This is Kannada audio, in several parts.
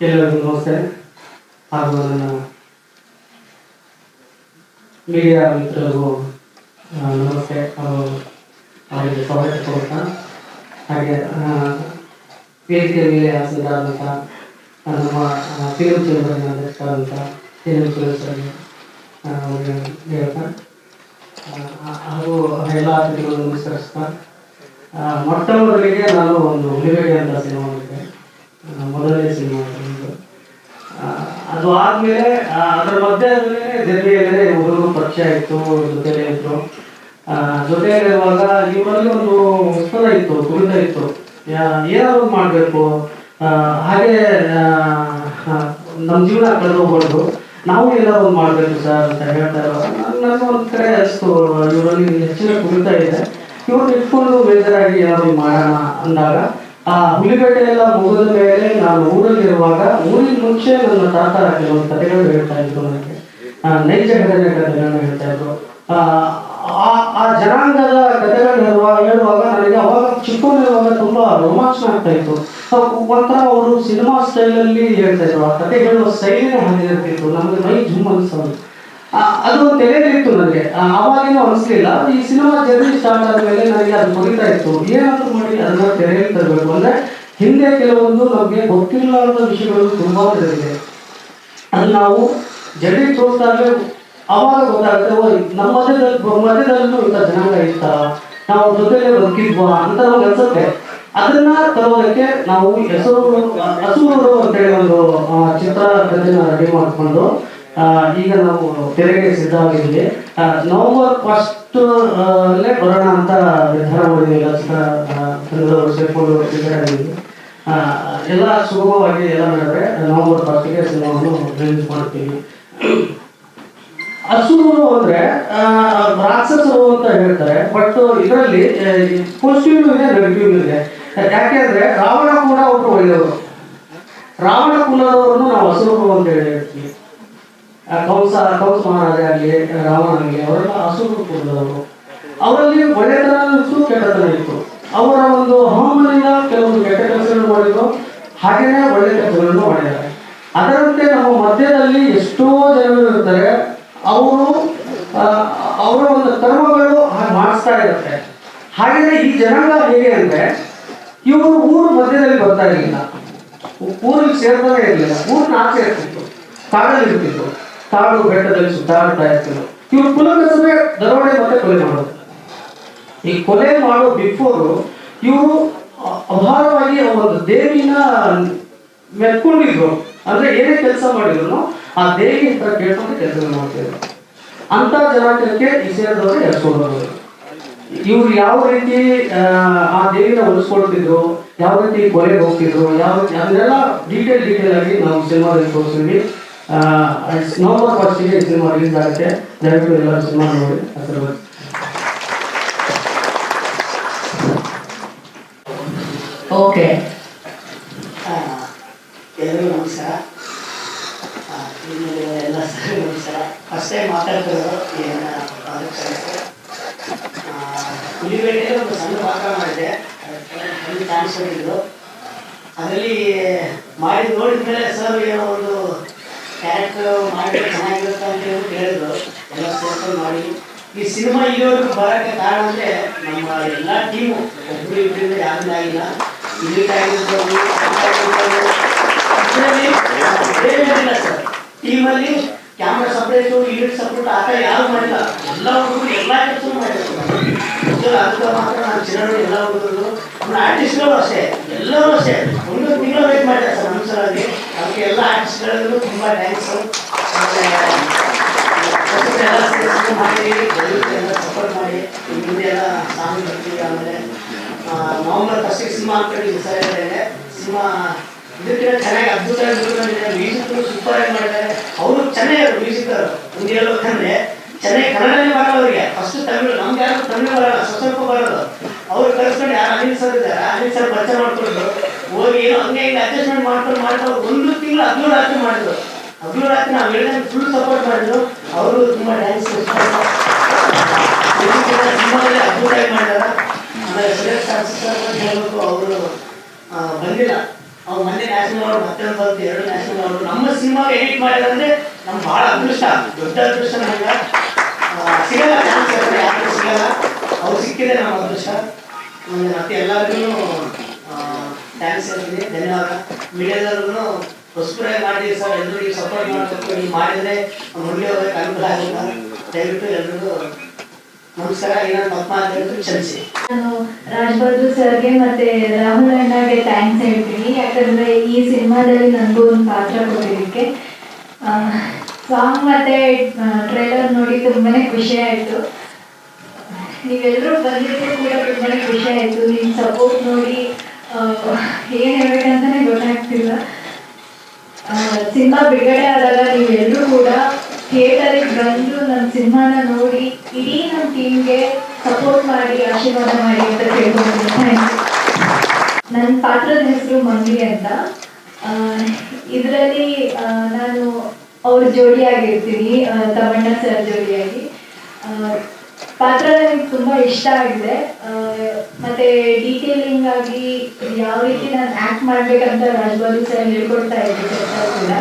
ಎಲ್ಲರಿಗೂ ನಮಸ್ತೆ ಹಾಗೂ ನನ್ನ ಮೀಡಿಯಾ ಮಿತ್ರರಿಗೂ ನಮಸ್ತೆ. ಹಾಗೂ ಅವರಿಗೆ ಸ್ವಾಗತ ಕೊಡ್ತಾ ಹಾಗೆ ವೇದಿಕೆ ಮೇಲೆ ಹಾಸನರಾದಂಥ ನಮ್ಮ ಚೇಂಬರ್ನ ಅಧ್ಯಕ್ಷರಾದಂಥ ಸುರೇಶ್ ಅವರಿಗೆ ಹೇಳ್ತಾ ಹಾಗೂ ಎಲ್ಲ ಅತಿಥಿಗಳನ್ನು ನಮಸ್ಕರಿಸ್ತಾ ಮೊಟ್ಟ ಮೊದಲಿಗೆ ನಾನು ಒಂದು ಹುಲಿಬೇಡಿ ಅಂತ ಸಿನಿಮಾ ಮೊದಲನೇ ಸಿನಿಮಾ ಅದು. ಆದಮೇಲೆ ಅದು ಆದ್ಮೇಲೆ ಅದ್ರ ಮಧ್ಯದಲ್ಲಿ ಜೊತೆಯಲ್ಲೇ ಹುಡುಗರು ಪರಿಚಯ ಆಯಿತು ಜೊತೆಲೇ ಇತ್ತು ಜೊತೆಯಲ್ಲಿರುವಾಗ ಇವರಲ್ಲಿ ಒಂದು ಉತ್ತರ ಇತ್ತು, ಕುರಿತ ಇತ್ತು. ಏನಾದ್ರು ಮಾಡಬೇಕು? ಹಾಗೆ ನಮ್ಮ ಜೀವನ ಕಳೆದು ಹೋಗ್ಬಾರ್ದು ನಾವು ಏನಾದ್ರು ಮಾಡಬೇಕು ಸರ್ ಅಂತ ಹೇಳ್ತಾ ಇರುವಾಗ ನನಗೆ ಒಂದು ಕಡೆ ಅಷ್ಟು ಇವರಲ್ಲಿ ಹೆಚ್ಚಿನ ಕುರಿತ ಇದೆ. ಇವ್ರನ್ನ ಇಟ್ಕೊಂಡು ಬೇಜಾರಾಗಿ ಏನಾದ್ರು ಮಾಡೋಣ ಅಂದಾಗ ಆ ಹುಲಿಬೇಟೆ ಎಲ್ಲ ಮುಗಿದ ಮೇಲೆ ನಾನು ಊರಲ್ಲಿರುವಾಗ ಊರಿನ ಮುಂಚೆ ನನ್ನ ತಾತ ಕೆಲವೊಂದು ಕಥೆಗಳು ಹೇಳ್ತಾ ಇದ್ರು ನನಗೆ. ನೈಜ ಘಟನೆ ಕಥೆಗಳನ್ನ ಹೇಳ್ತಾ ಇದ್ರು. ಆ, ಜನಾಂಗದ ಕಥೆಗಳು ಹೇಳುವಾಗ ಹೇಳುವಾಗ ನನಗೆ ಅವಾಗ ಚಿಕ್ಕವನಿರುವಾಗ ತುಂಬಾ ರೋಮಾಂಚನ ಆಗ್ತಾ ಇತ್ತು. ಒಂಥರ ಅವರು ಸಿನಿಮಾ ಸ್ಟೈಲಲ್ಲಿ ಹೇಳ್ತಾ ಇದ್ರು. ಆ ಕಥೆ ಹೇಳುವ ಶೈಲಿನೇ ಹಾಗೆ ಇರ್ತಿತ್ತು. ನಮಗೆ ಮೈ ಜುಮ್ ಅನ್ಸೋದು ಅದು ತೆರೆಯಲಿತ್ತು ನನಗೆ. ಆ, ಅವಾಗೇನು ಅನಿಸ್ಲಿಲ್ಲ. ಈ ಸಿನಿಮಾ ಜರ್ನಿ ಸ್ಟಾರ್ಟ್ ಆದ್ಮೇಲೆ ನನಗೆ ಅದು ಕೊರಿತಾ ಇತ್ತು. ಏನಾದರೂ ಮಾಡಿ ಅದನ್ನ ತೆರೆಯಲ್ಲಿ ತರಬೇಕು. ಅಂದ್ರೆ ಹಿಂದೆ ಕೆಲವೊಂದು ನಮಗೆ ಗೊತ್ತಿರಲಾರದ ವಿಷಯಗಳು ತುಂಬಾ ಇದೆ ಅದು ನಾವು ಜರ್ನಿ ತೋರಿಸ್ದಾಗಲೇ ಅವಾಗ ಗೊತ್ತಾಗುತ್ತೆ ನಮ್ಮ ಮಧ್ಯದಲ್ಲಿ ಮಧ್ಯದಲ್ಲೂ ಇಂಥ ಜನಾಂಗ ಇತ್ತ ನಾವು ಜೊತೆಗೆ ಬದುಕಿದ್ವ ಅಂತ ನಮ್ಗೆ ಅನ್ಸುತ್ತೆ. ಅದನ್ನ ತರೋದಕ್ಕೆ ನಾವು ಹೆಸರು ಹಸೂರು ಅಂತೇಳಿ ಒಂದು ಚಿತ್ರ ರೆಡಿ ಮಾಡಿಕೊಂಡು ಈಗ ನಾವು ತೆರೆಗೆ ಸಿದ್ಧವಾಗಿದ್ದೀವಿ ನವಂಬರ್ ಫಸ್ಟ್ ಅಲ್ಲೇ ಬರೋಣ ಅಂತ ನಿರ್ಧಾರ ಮಾಡಿದ್ದೀವಿ ಎಲ್ಲ ಚಿತ್ರ ಆ, ತಂಡದವರು ಸೇರ್ಕೊಂಡು ಪ್ರಿಪೇರ್ ಆಗಿದ್ದೀವಿ ಎಲ್ಲ ಸುಗಮವಾಗಿ ಎಲ್ಲ ನಡೆದ್ರೆ ನವಂಬರ್ ಫಸ್ಟ್ಗೆ ಸಿನಿಮಾವನ್ನು ರಿಲೀಸ್ ಮಾಡ್ತೀವಿ. ಅಸುರು ಅಂದ್ರೆ ರಾಕ್ಷಸರು ಅಂತ ಹೇಳ್ತಾರೆ. ಬಟ್ ಇದರಲ್ಲಿ ಪಾಸಿಟಿವ್ ಇದೆ ನೆಗೆಟಿವ್ ಇದೆ. ಯಾಕೆಂದ್ರೆ ರಾವಣ ಕೂಡ ಒಬ್ರು ಒಳ್ಳೆಯವರು. ರಾವಣ ಕುಲದವರನ್ನು ನಾವು ಅಸುರು ಅಂತ ಹೇಳಿ ಹೇಳ್ತೀವಿ. ಕಂಸ ಕಂಸ ಮಹಾರಾಜ ಆಗಲಿ ರಾವಣನಿಗೆ ಅವರೆಲ್ಲ ಹಸುರು ಕುಲದವರು. ಅವರಲ್ಲಿ ಒಳ್ಳೆತನ ಇತ್ತು ಕೆಟ್ಟತನ ಇತ್ತು ಅವರ ಒಂದು ಹವಾಮಾನಿಂದ ಕೆಲವೊಂದು ಕೆಟ್ಟ ಕೆಲಸಗಳನ್ನು ಮಾಡಿದ್ರು. ಹಾಗೆಯೇ ಒಳ್ಳೆ ಕೆಲಸಗಳನ್ನು ಮಾಡಿದ್ದಾರೆ. ಅದರಂತೆ ನಮ್ಮ ಮಧ್ಯದಲ್ಲಿ ಎಷ್ಟೋ ಜನರು ಇರ್ತಾರೆ. ಅವರು ಅವರ ಒಂದು ಕರ್ಮಗಳು ಹಾಗೆ ಮಾಡಿಸ್ತಾ ಇರುತ್ತೆ. ಹಾಗೆಯೇ ಈ ಜನಾಂಗ ಹೇಗೆ ಅಂದ್ರೆ, ಇವರು ಊರು ಮಧ್ಯದಲ್ಲಿ ಬರ್ತಾ ಇರಲಿಲ್ಲ. ಊರಿಗೆ ಸೇರ್ತಾನೆ ಇರಲಿಲ್ಲ. ಊರಿನ ಆಚೆ ಇರ್ತಿತ್ತು. ಕಾಡಲ್ಲಿ ಇರ್ತಿತ್ತು. ಕಾಡು ಬೆಟ್ಟದಲ್ಲಿ ಸುತ್ತಾಡ್ತಾ ಇರ್ತಿದ್ರು ಇವ್ರು ಕುಲಕಸಬೆ ದರೋಡೆ ಮತ್ತೆ ಕೊಲೆ ಮಾಡೋದು. ಈ ಕೊಲೆ ಮಾಡೋ ಬಿಫೋರ್ ಇವರು ಅಪಾರವಾಗಿ ಒಂದು ದೇವಿನ ಮೆತ್ಕೊಂಡಿದ್ರು. ಅಂದ್ರೆ ಏನೇ ಕೆಲಸ ಮಾಡಿದ್ರು ಆ ದೇವಿ ಹತ್ರ ಕೇಳ್ಕೊಂಡು ಕೆಲಸ ಮಾಡ್ತಿದ್ರು. ಅಂತ ಜನಾಂಗಕ್ಕೆ ಈ ಸೇರಿದವರು ಎರ್ಸ್ಕೊಂಡವರು ಇವ್ರು ಯಾವ ರೀತಿ ಆ, ದೇವಿನ ಉಳಿಸ್ಕೊಳ್ತಿದ್ರು ಯಾವ ರೀತಿ ಕೊಲೆಗೆ ಹೋಗ್ತಿದ್ರು ಯಾವ ಅದನ್ನೆಲ್ಲ ಡೀಟೇಲ್ ಡೀಟೇಲ್ ಆಗಿ ನಾವು ಸಿನಿಮಾದಲ್ಲಿ ತೋರಿಸ್ತೀವಿ ನವೆಂಬರ್ ಫಸ್ಟಿಗೆ ಸಿನಿಮಾ ರಿಲೀಸ್ ಆಗುತ್ತೆ. ದಯವಿಟ್ಟು ಎಲ್ಲರೂ ಸಿನಿಮಾ ನೋಡಿ ಅದರ ಬಗ್ಗೆ ಓಕೆ. ಎಲ್ಲರಿಗೂ ನಮಸ್ಕಾರ. ಎಲ್ಲ ಸರಿ ನಮಸ್ಕಾರ. ಫಸ್ಟ್ ಟೈಮ್ ಮಾತಾಡ್ತಿರೋದು ಹುಲಿಬೇಟೆಯಲ್ಲಿ ಒಂದು ಸಣ್ಣ ಪಾತ್ರ ಮಾಡಿದೆ ಒಂದು ಚಾನ್ಸ್ ಅದರಲ್ಲಿ ಮಾಡಿ ನೋಡಿದ್ಮೇಲೆ ಸರ್ ಏನೋ ಒಂದು ಕ್ಯಾರೆಕ್ಟರ್ ಮಾಡಿದ್ರೆ ಚೆನ್ನಾಗಿರುತ್ತೆ ಅಂತ ಹೇಳಿ ಹೇಳಿದ್ರು ಎಲ್ಲ ಸೇರ್ಕೊಂಡು ಮಾಡಿ. ಈ ಸಿನಿಮಾ ಇಲ್ಲಿವರೆಗೂ ಬರೋಕ್ಕೆ ಕಾರಣ ಅಂದರೆ ನಮ್ಮ ಎಲ್ಲ ಟೀಮು ಒಬ್ಬರು ಇಬ್ಬರಿಂದ ಯಾರಿಗೂ ಆಗಿಲ್ಲ. ಇಲ್ಲಿಟ್ ಆಗಿರ್ಬೋದು ಆಗಿರ್ಬೋದು ಸರ್ ಟೀಮಲ್ಲಿ ಕ್ಯಾಮ್ರಾ ಸಪ್ರೇಟು ಯೂನಿಟ್ ಸಪ್ರೇಟ್ ಆ ಥರ ಯಾರು ಮಾಡಿಲ್ಲ. ಎಲ್ಲ ಹುಡುಗರು ಎಲ್ಲ ಕೆಲಸ ಮಾಡಿದ್ದಾರೆ ನಿಜವಾಗ್ಲೂ ಅದಕ್ಕೆ ಮಾತ್ರ ಎಲ್ಲ ಹೋಗೋದು ಅಷ್ಟೇ ಎಲ್ಲರೂ ಅಷ್ಟೇ. ಒಂದು ತಿಂಗಳು ಮಾಡಿದ್ದಾರೆ ಸರ್ ನಮ್ಮ ಸಲುವಾಗಿ ಅದಕ್ಕೆ ಎಲ್ಲ ಆರ್ಟಿಸ್ಟ್ಗಳಿಗೂ ತುಂಬ ಎಲ್ಲ ಸಪೋರ್ಟ್ ಮಾಡಿ ಮುಂದೆ ಎಲ್ಲ ಸಾಂಗ್ ಬರ್ತೀವಿ ಆಮೇಲೆ. ಆ, ನವೆಂಬರ್ ಫಸ್ಟಿಗೆ ಸಿನಿಮಾ ಅನ್ಕೊಂಡಿದ್ವಿ ಸರ್ ಹೇಳಿದ್ರೆ ಸಿನಿಮಾ ಚೆನ್ನಾಗಿ ಅದ್ಭುತವಾಗಿ ಮ್ಯೂಸಿಕ್ ಸೂಪರ್ ಆಗಿ ಮಾಡಿದ್ದಾರೆ. ಅವರು ಚೆನ್ನಾಗಿ ಮ್ಯೂಸಿಕ್ ಮುಂದೆ ಹೇಳ್ಬೇಕಂದ್ರೆ ಚೆನ್ನಾಗಿ ಕನ್ನಡನೇ ಬರಲ್ಲ ಫಸ್ಟ್ ತಮಿಳು, ನಮ್ಗೆ ಯಾರು ತಮಿಳು ಬರಲ್ಲ ಸ್ವಲ್ಪ ಸ್ವಲ್ಪ ಬರೋದು. ಅವ್ರು ಕಳ್ಸ್ಕೊಂಡು, ಯಾರು ಅನಿಲ್ ಸರ್ ಇದ್ದಾರೆ? ಅನಿಲ್ ಸರ್ ಪರಿಚಯ ಮಾಡ್ಕೊಂಡು ಹೋಗಿ ಏನೋ ಹಂಗೆ ಹಿಂಗೆ ಅಡ್ಜಸ್ಟ್ಮೆಂಟ್ ಮಾಡ್ಕೊಂಡು ಮಾಡ್ಕೊಂಡು ಒಂದು ತಿಂಗಳು ಹದಿನೇಳು ರಾತ್ರಿ ಮಾಡಿದ್ರು. ಹದಿನೇಳು ರಾತ್ರಿ ನಾವು ಹೇಳಿದ್ರೆ ಫುಲ್ ಸಪೋರ್ಟ್ ಮಾಡಿದ್ರು. ಅವರು ತುಂಬ ಡ್ಯಾನ್ಸ್ ಸಿನಿಮಾದಲ್ಲಿ ಅದ್ಭುತವಾಗಿ ಮಾಡಿದಾರೆ. ಆಮೇಲೆ ಸುರೇಶ್ ಸರ್ ಹೇಳ್ಬೇಕು, ಅವರು ಬಂದಿಲ್ಲ. ಅವ್ರು ಮೊನ್ನೆ ನ್ಯಾಷನಲ್ ಅವರು ಮತ್ತೆ ಬಂತು ಎರಡು ನ್ಯಾಷನಲ್ ಅವರು ನಮ್ಮ ಸಿನಿಮಾ ಎಡಿಟ್ ಮಾಡಿದ್ರೆ ನಮ್ಗೆ ಭಾಳ ಅದೃಷ್ಟ. ದೊಡ್ಡ ಅದೃಷ್ಟ ನಮಗೆ. ಸಿಗಲ್ಲ ಚಾನ್ಸ್ ಯಾರಿಗೂ ಸಿಗಲ್ಲ. ಅವ್ರು ಸಿಕ್ಕಿದೆ ನಮ್ಮ ಅದೃಷ್ಟ. ಮತ್ತೆ ಎಲ್ಲರಿಗೂ ಥ್ಯಾಂಕ್ಸ್ ಹೇಳ್ತೀನಿ ಧನ್ಯವಾದ. ಮೀಡಿಯಾದವ್ರಿಗೂ ಹೊಸಬರಾಗಿ ಮಾಡಿ ಸರ್ ಎಲ್ಲರಿಗೂ ಸಪೋರ್ಟ್ ಮಾಡಬೇಕು. ಮಾಡಿದರೆ ಮುಂದೆ ಹೋಗಕ್ಕೆ ಅನುಕೂಲ ಆಗುತ್ತೆ. ದಯವಿಟ್ಟು ಎಲ್ರಿಗೂ ನಮಸ್ಕಾರ ನಾನು ರಾಜ್ ಬಹದ್ದೂರ್ ಸರ್ಗೆ ಮತ್ತೆ ರಾಹುಲ್ ಅಣ್ಣಗೆ ಥ್ಯಾಂಕ್ಸ್ ಹೇಳ್ತೀನಿ. ಯಾಕಂದ್ರೆ ಈ ಸಿನಿಮಾದಲ್ಲಿ ನನಗೂ ಒಂದು ಪಾತ್ರ ಕೊಟ್ಟಿದ್ದಕ್ಕೆ. ಸಾಂಗ್ ಮತ್ತೆ ಟ್ರೈಲರ್ ನೋಡಿ ತುಂಬಾನೇ ಖುಷಿ ಆಯಿತು. ನೀವೆಲ್ಲರೂ ಬಂದಿದ್ದು ಕೂಡ ತುಂಬಾನೇ ಖುಷಿ ಆಯಿತು. ನಿಮ್ಮ ಸಪೋರ್ಟ್ ನೋಡಿ ಏನು ಹೇಳ್ಬೇಕಂತಾನೆ ಗೊತ್ತಾಗ್ತಿಲ್ಲ. ಸಿನಿಮಾ ಬಿಡುಗಡೆ ಆದಾಗ ನೀವೆಲ್ಲರೂ ಕೂಡ ಥಿಯೇಟರಿಗೆ ಬಂದು ನನ್ನ ಸಿನಿಮಾನ ನೋಡಿ, ಇಡೀ ನಮ್ಮ ಟೀಮ್ಗೆ ಸಪೋರ್ಟ್ ಮಾಡಿ, ಆಶೀರ್ವಾದ ಮಾಡಿ ಅಂತ ಕೇಳ್ಕೊಂಡು ನನ್ನ ಪಾತ್ರದ ಹೆಸರು ಮಂಗ್ಲಿ ಅಂತ. ಇದರಲ್ಲಿ ನಾನು ಅವ್ರ ಜೋಡಿಯಾಗಿರ್ತೀನಿ ತಮಣ್ಣ ಸರ್ ಜೋಡಿಯಾಗಿ. ಪಾತ್ರ ನನಗೆ ತುಂಬ ಇಷ್ಟ ಆಗಿದೆ. ಮತ್ತೆ ಡೀಟೇಲಿಂಗ್ ಆಗಿ ಯಾವ ರೀತಿ ನಾನು ಆಕ್ಟ್ ಮಾಡ್ಬೇಕಂತ ರಾಜ್ಬಾಬು ಸರ್ ಹೇಳ್ಕೊಡ್ತಾ ಇದ್ದೀನಿ ಕೂಡ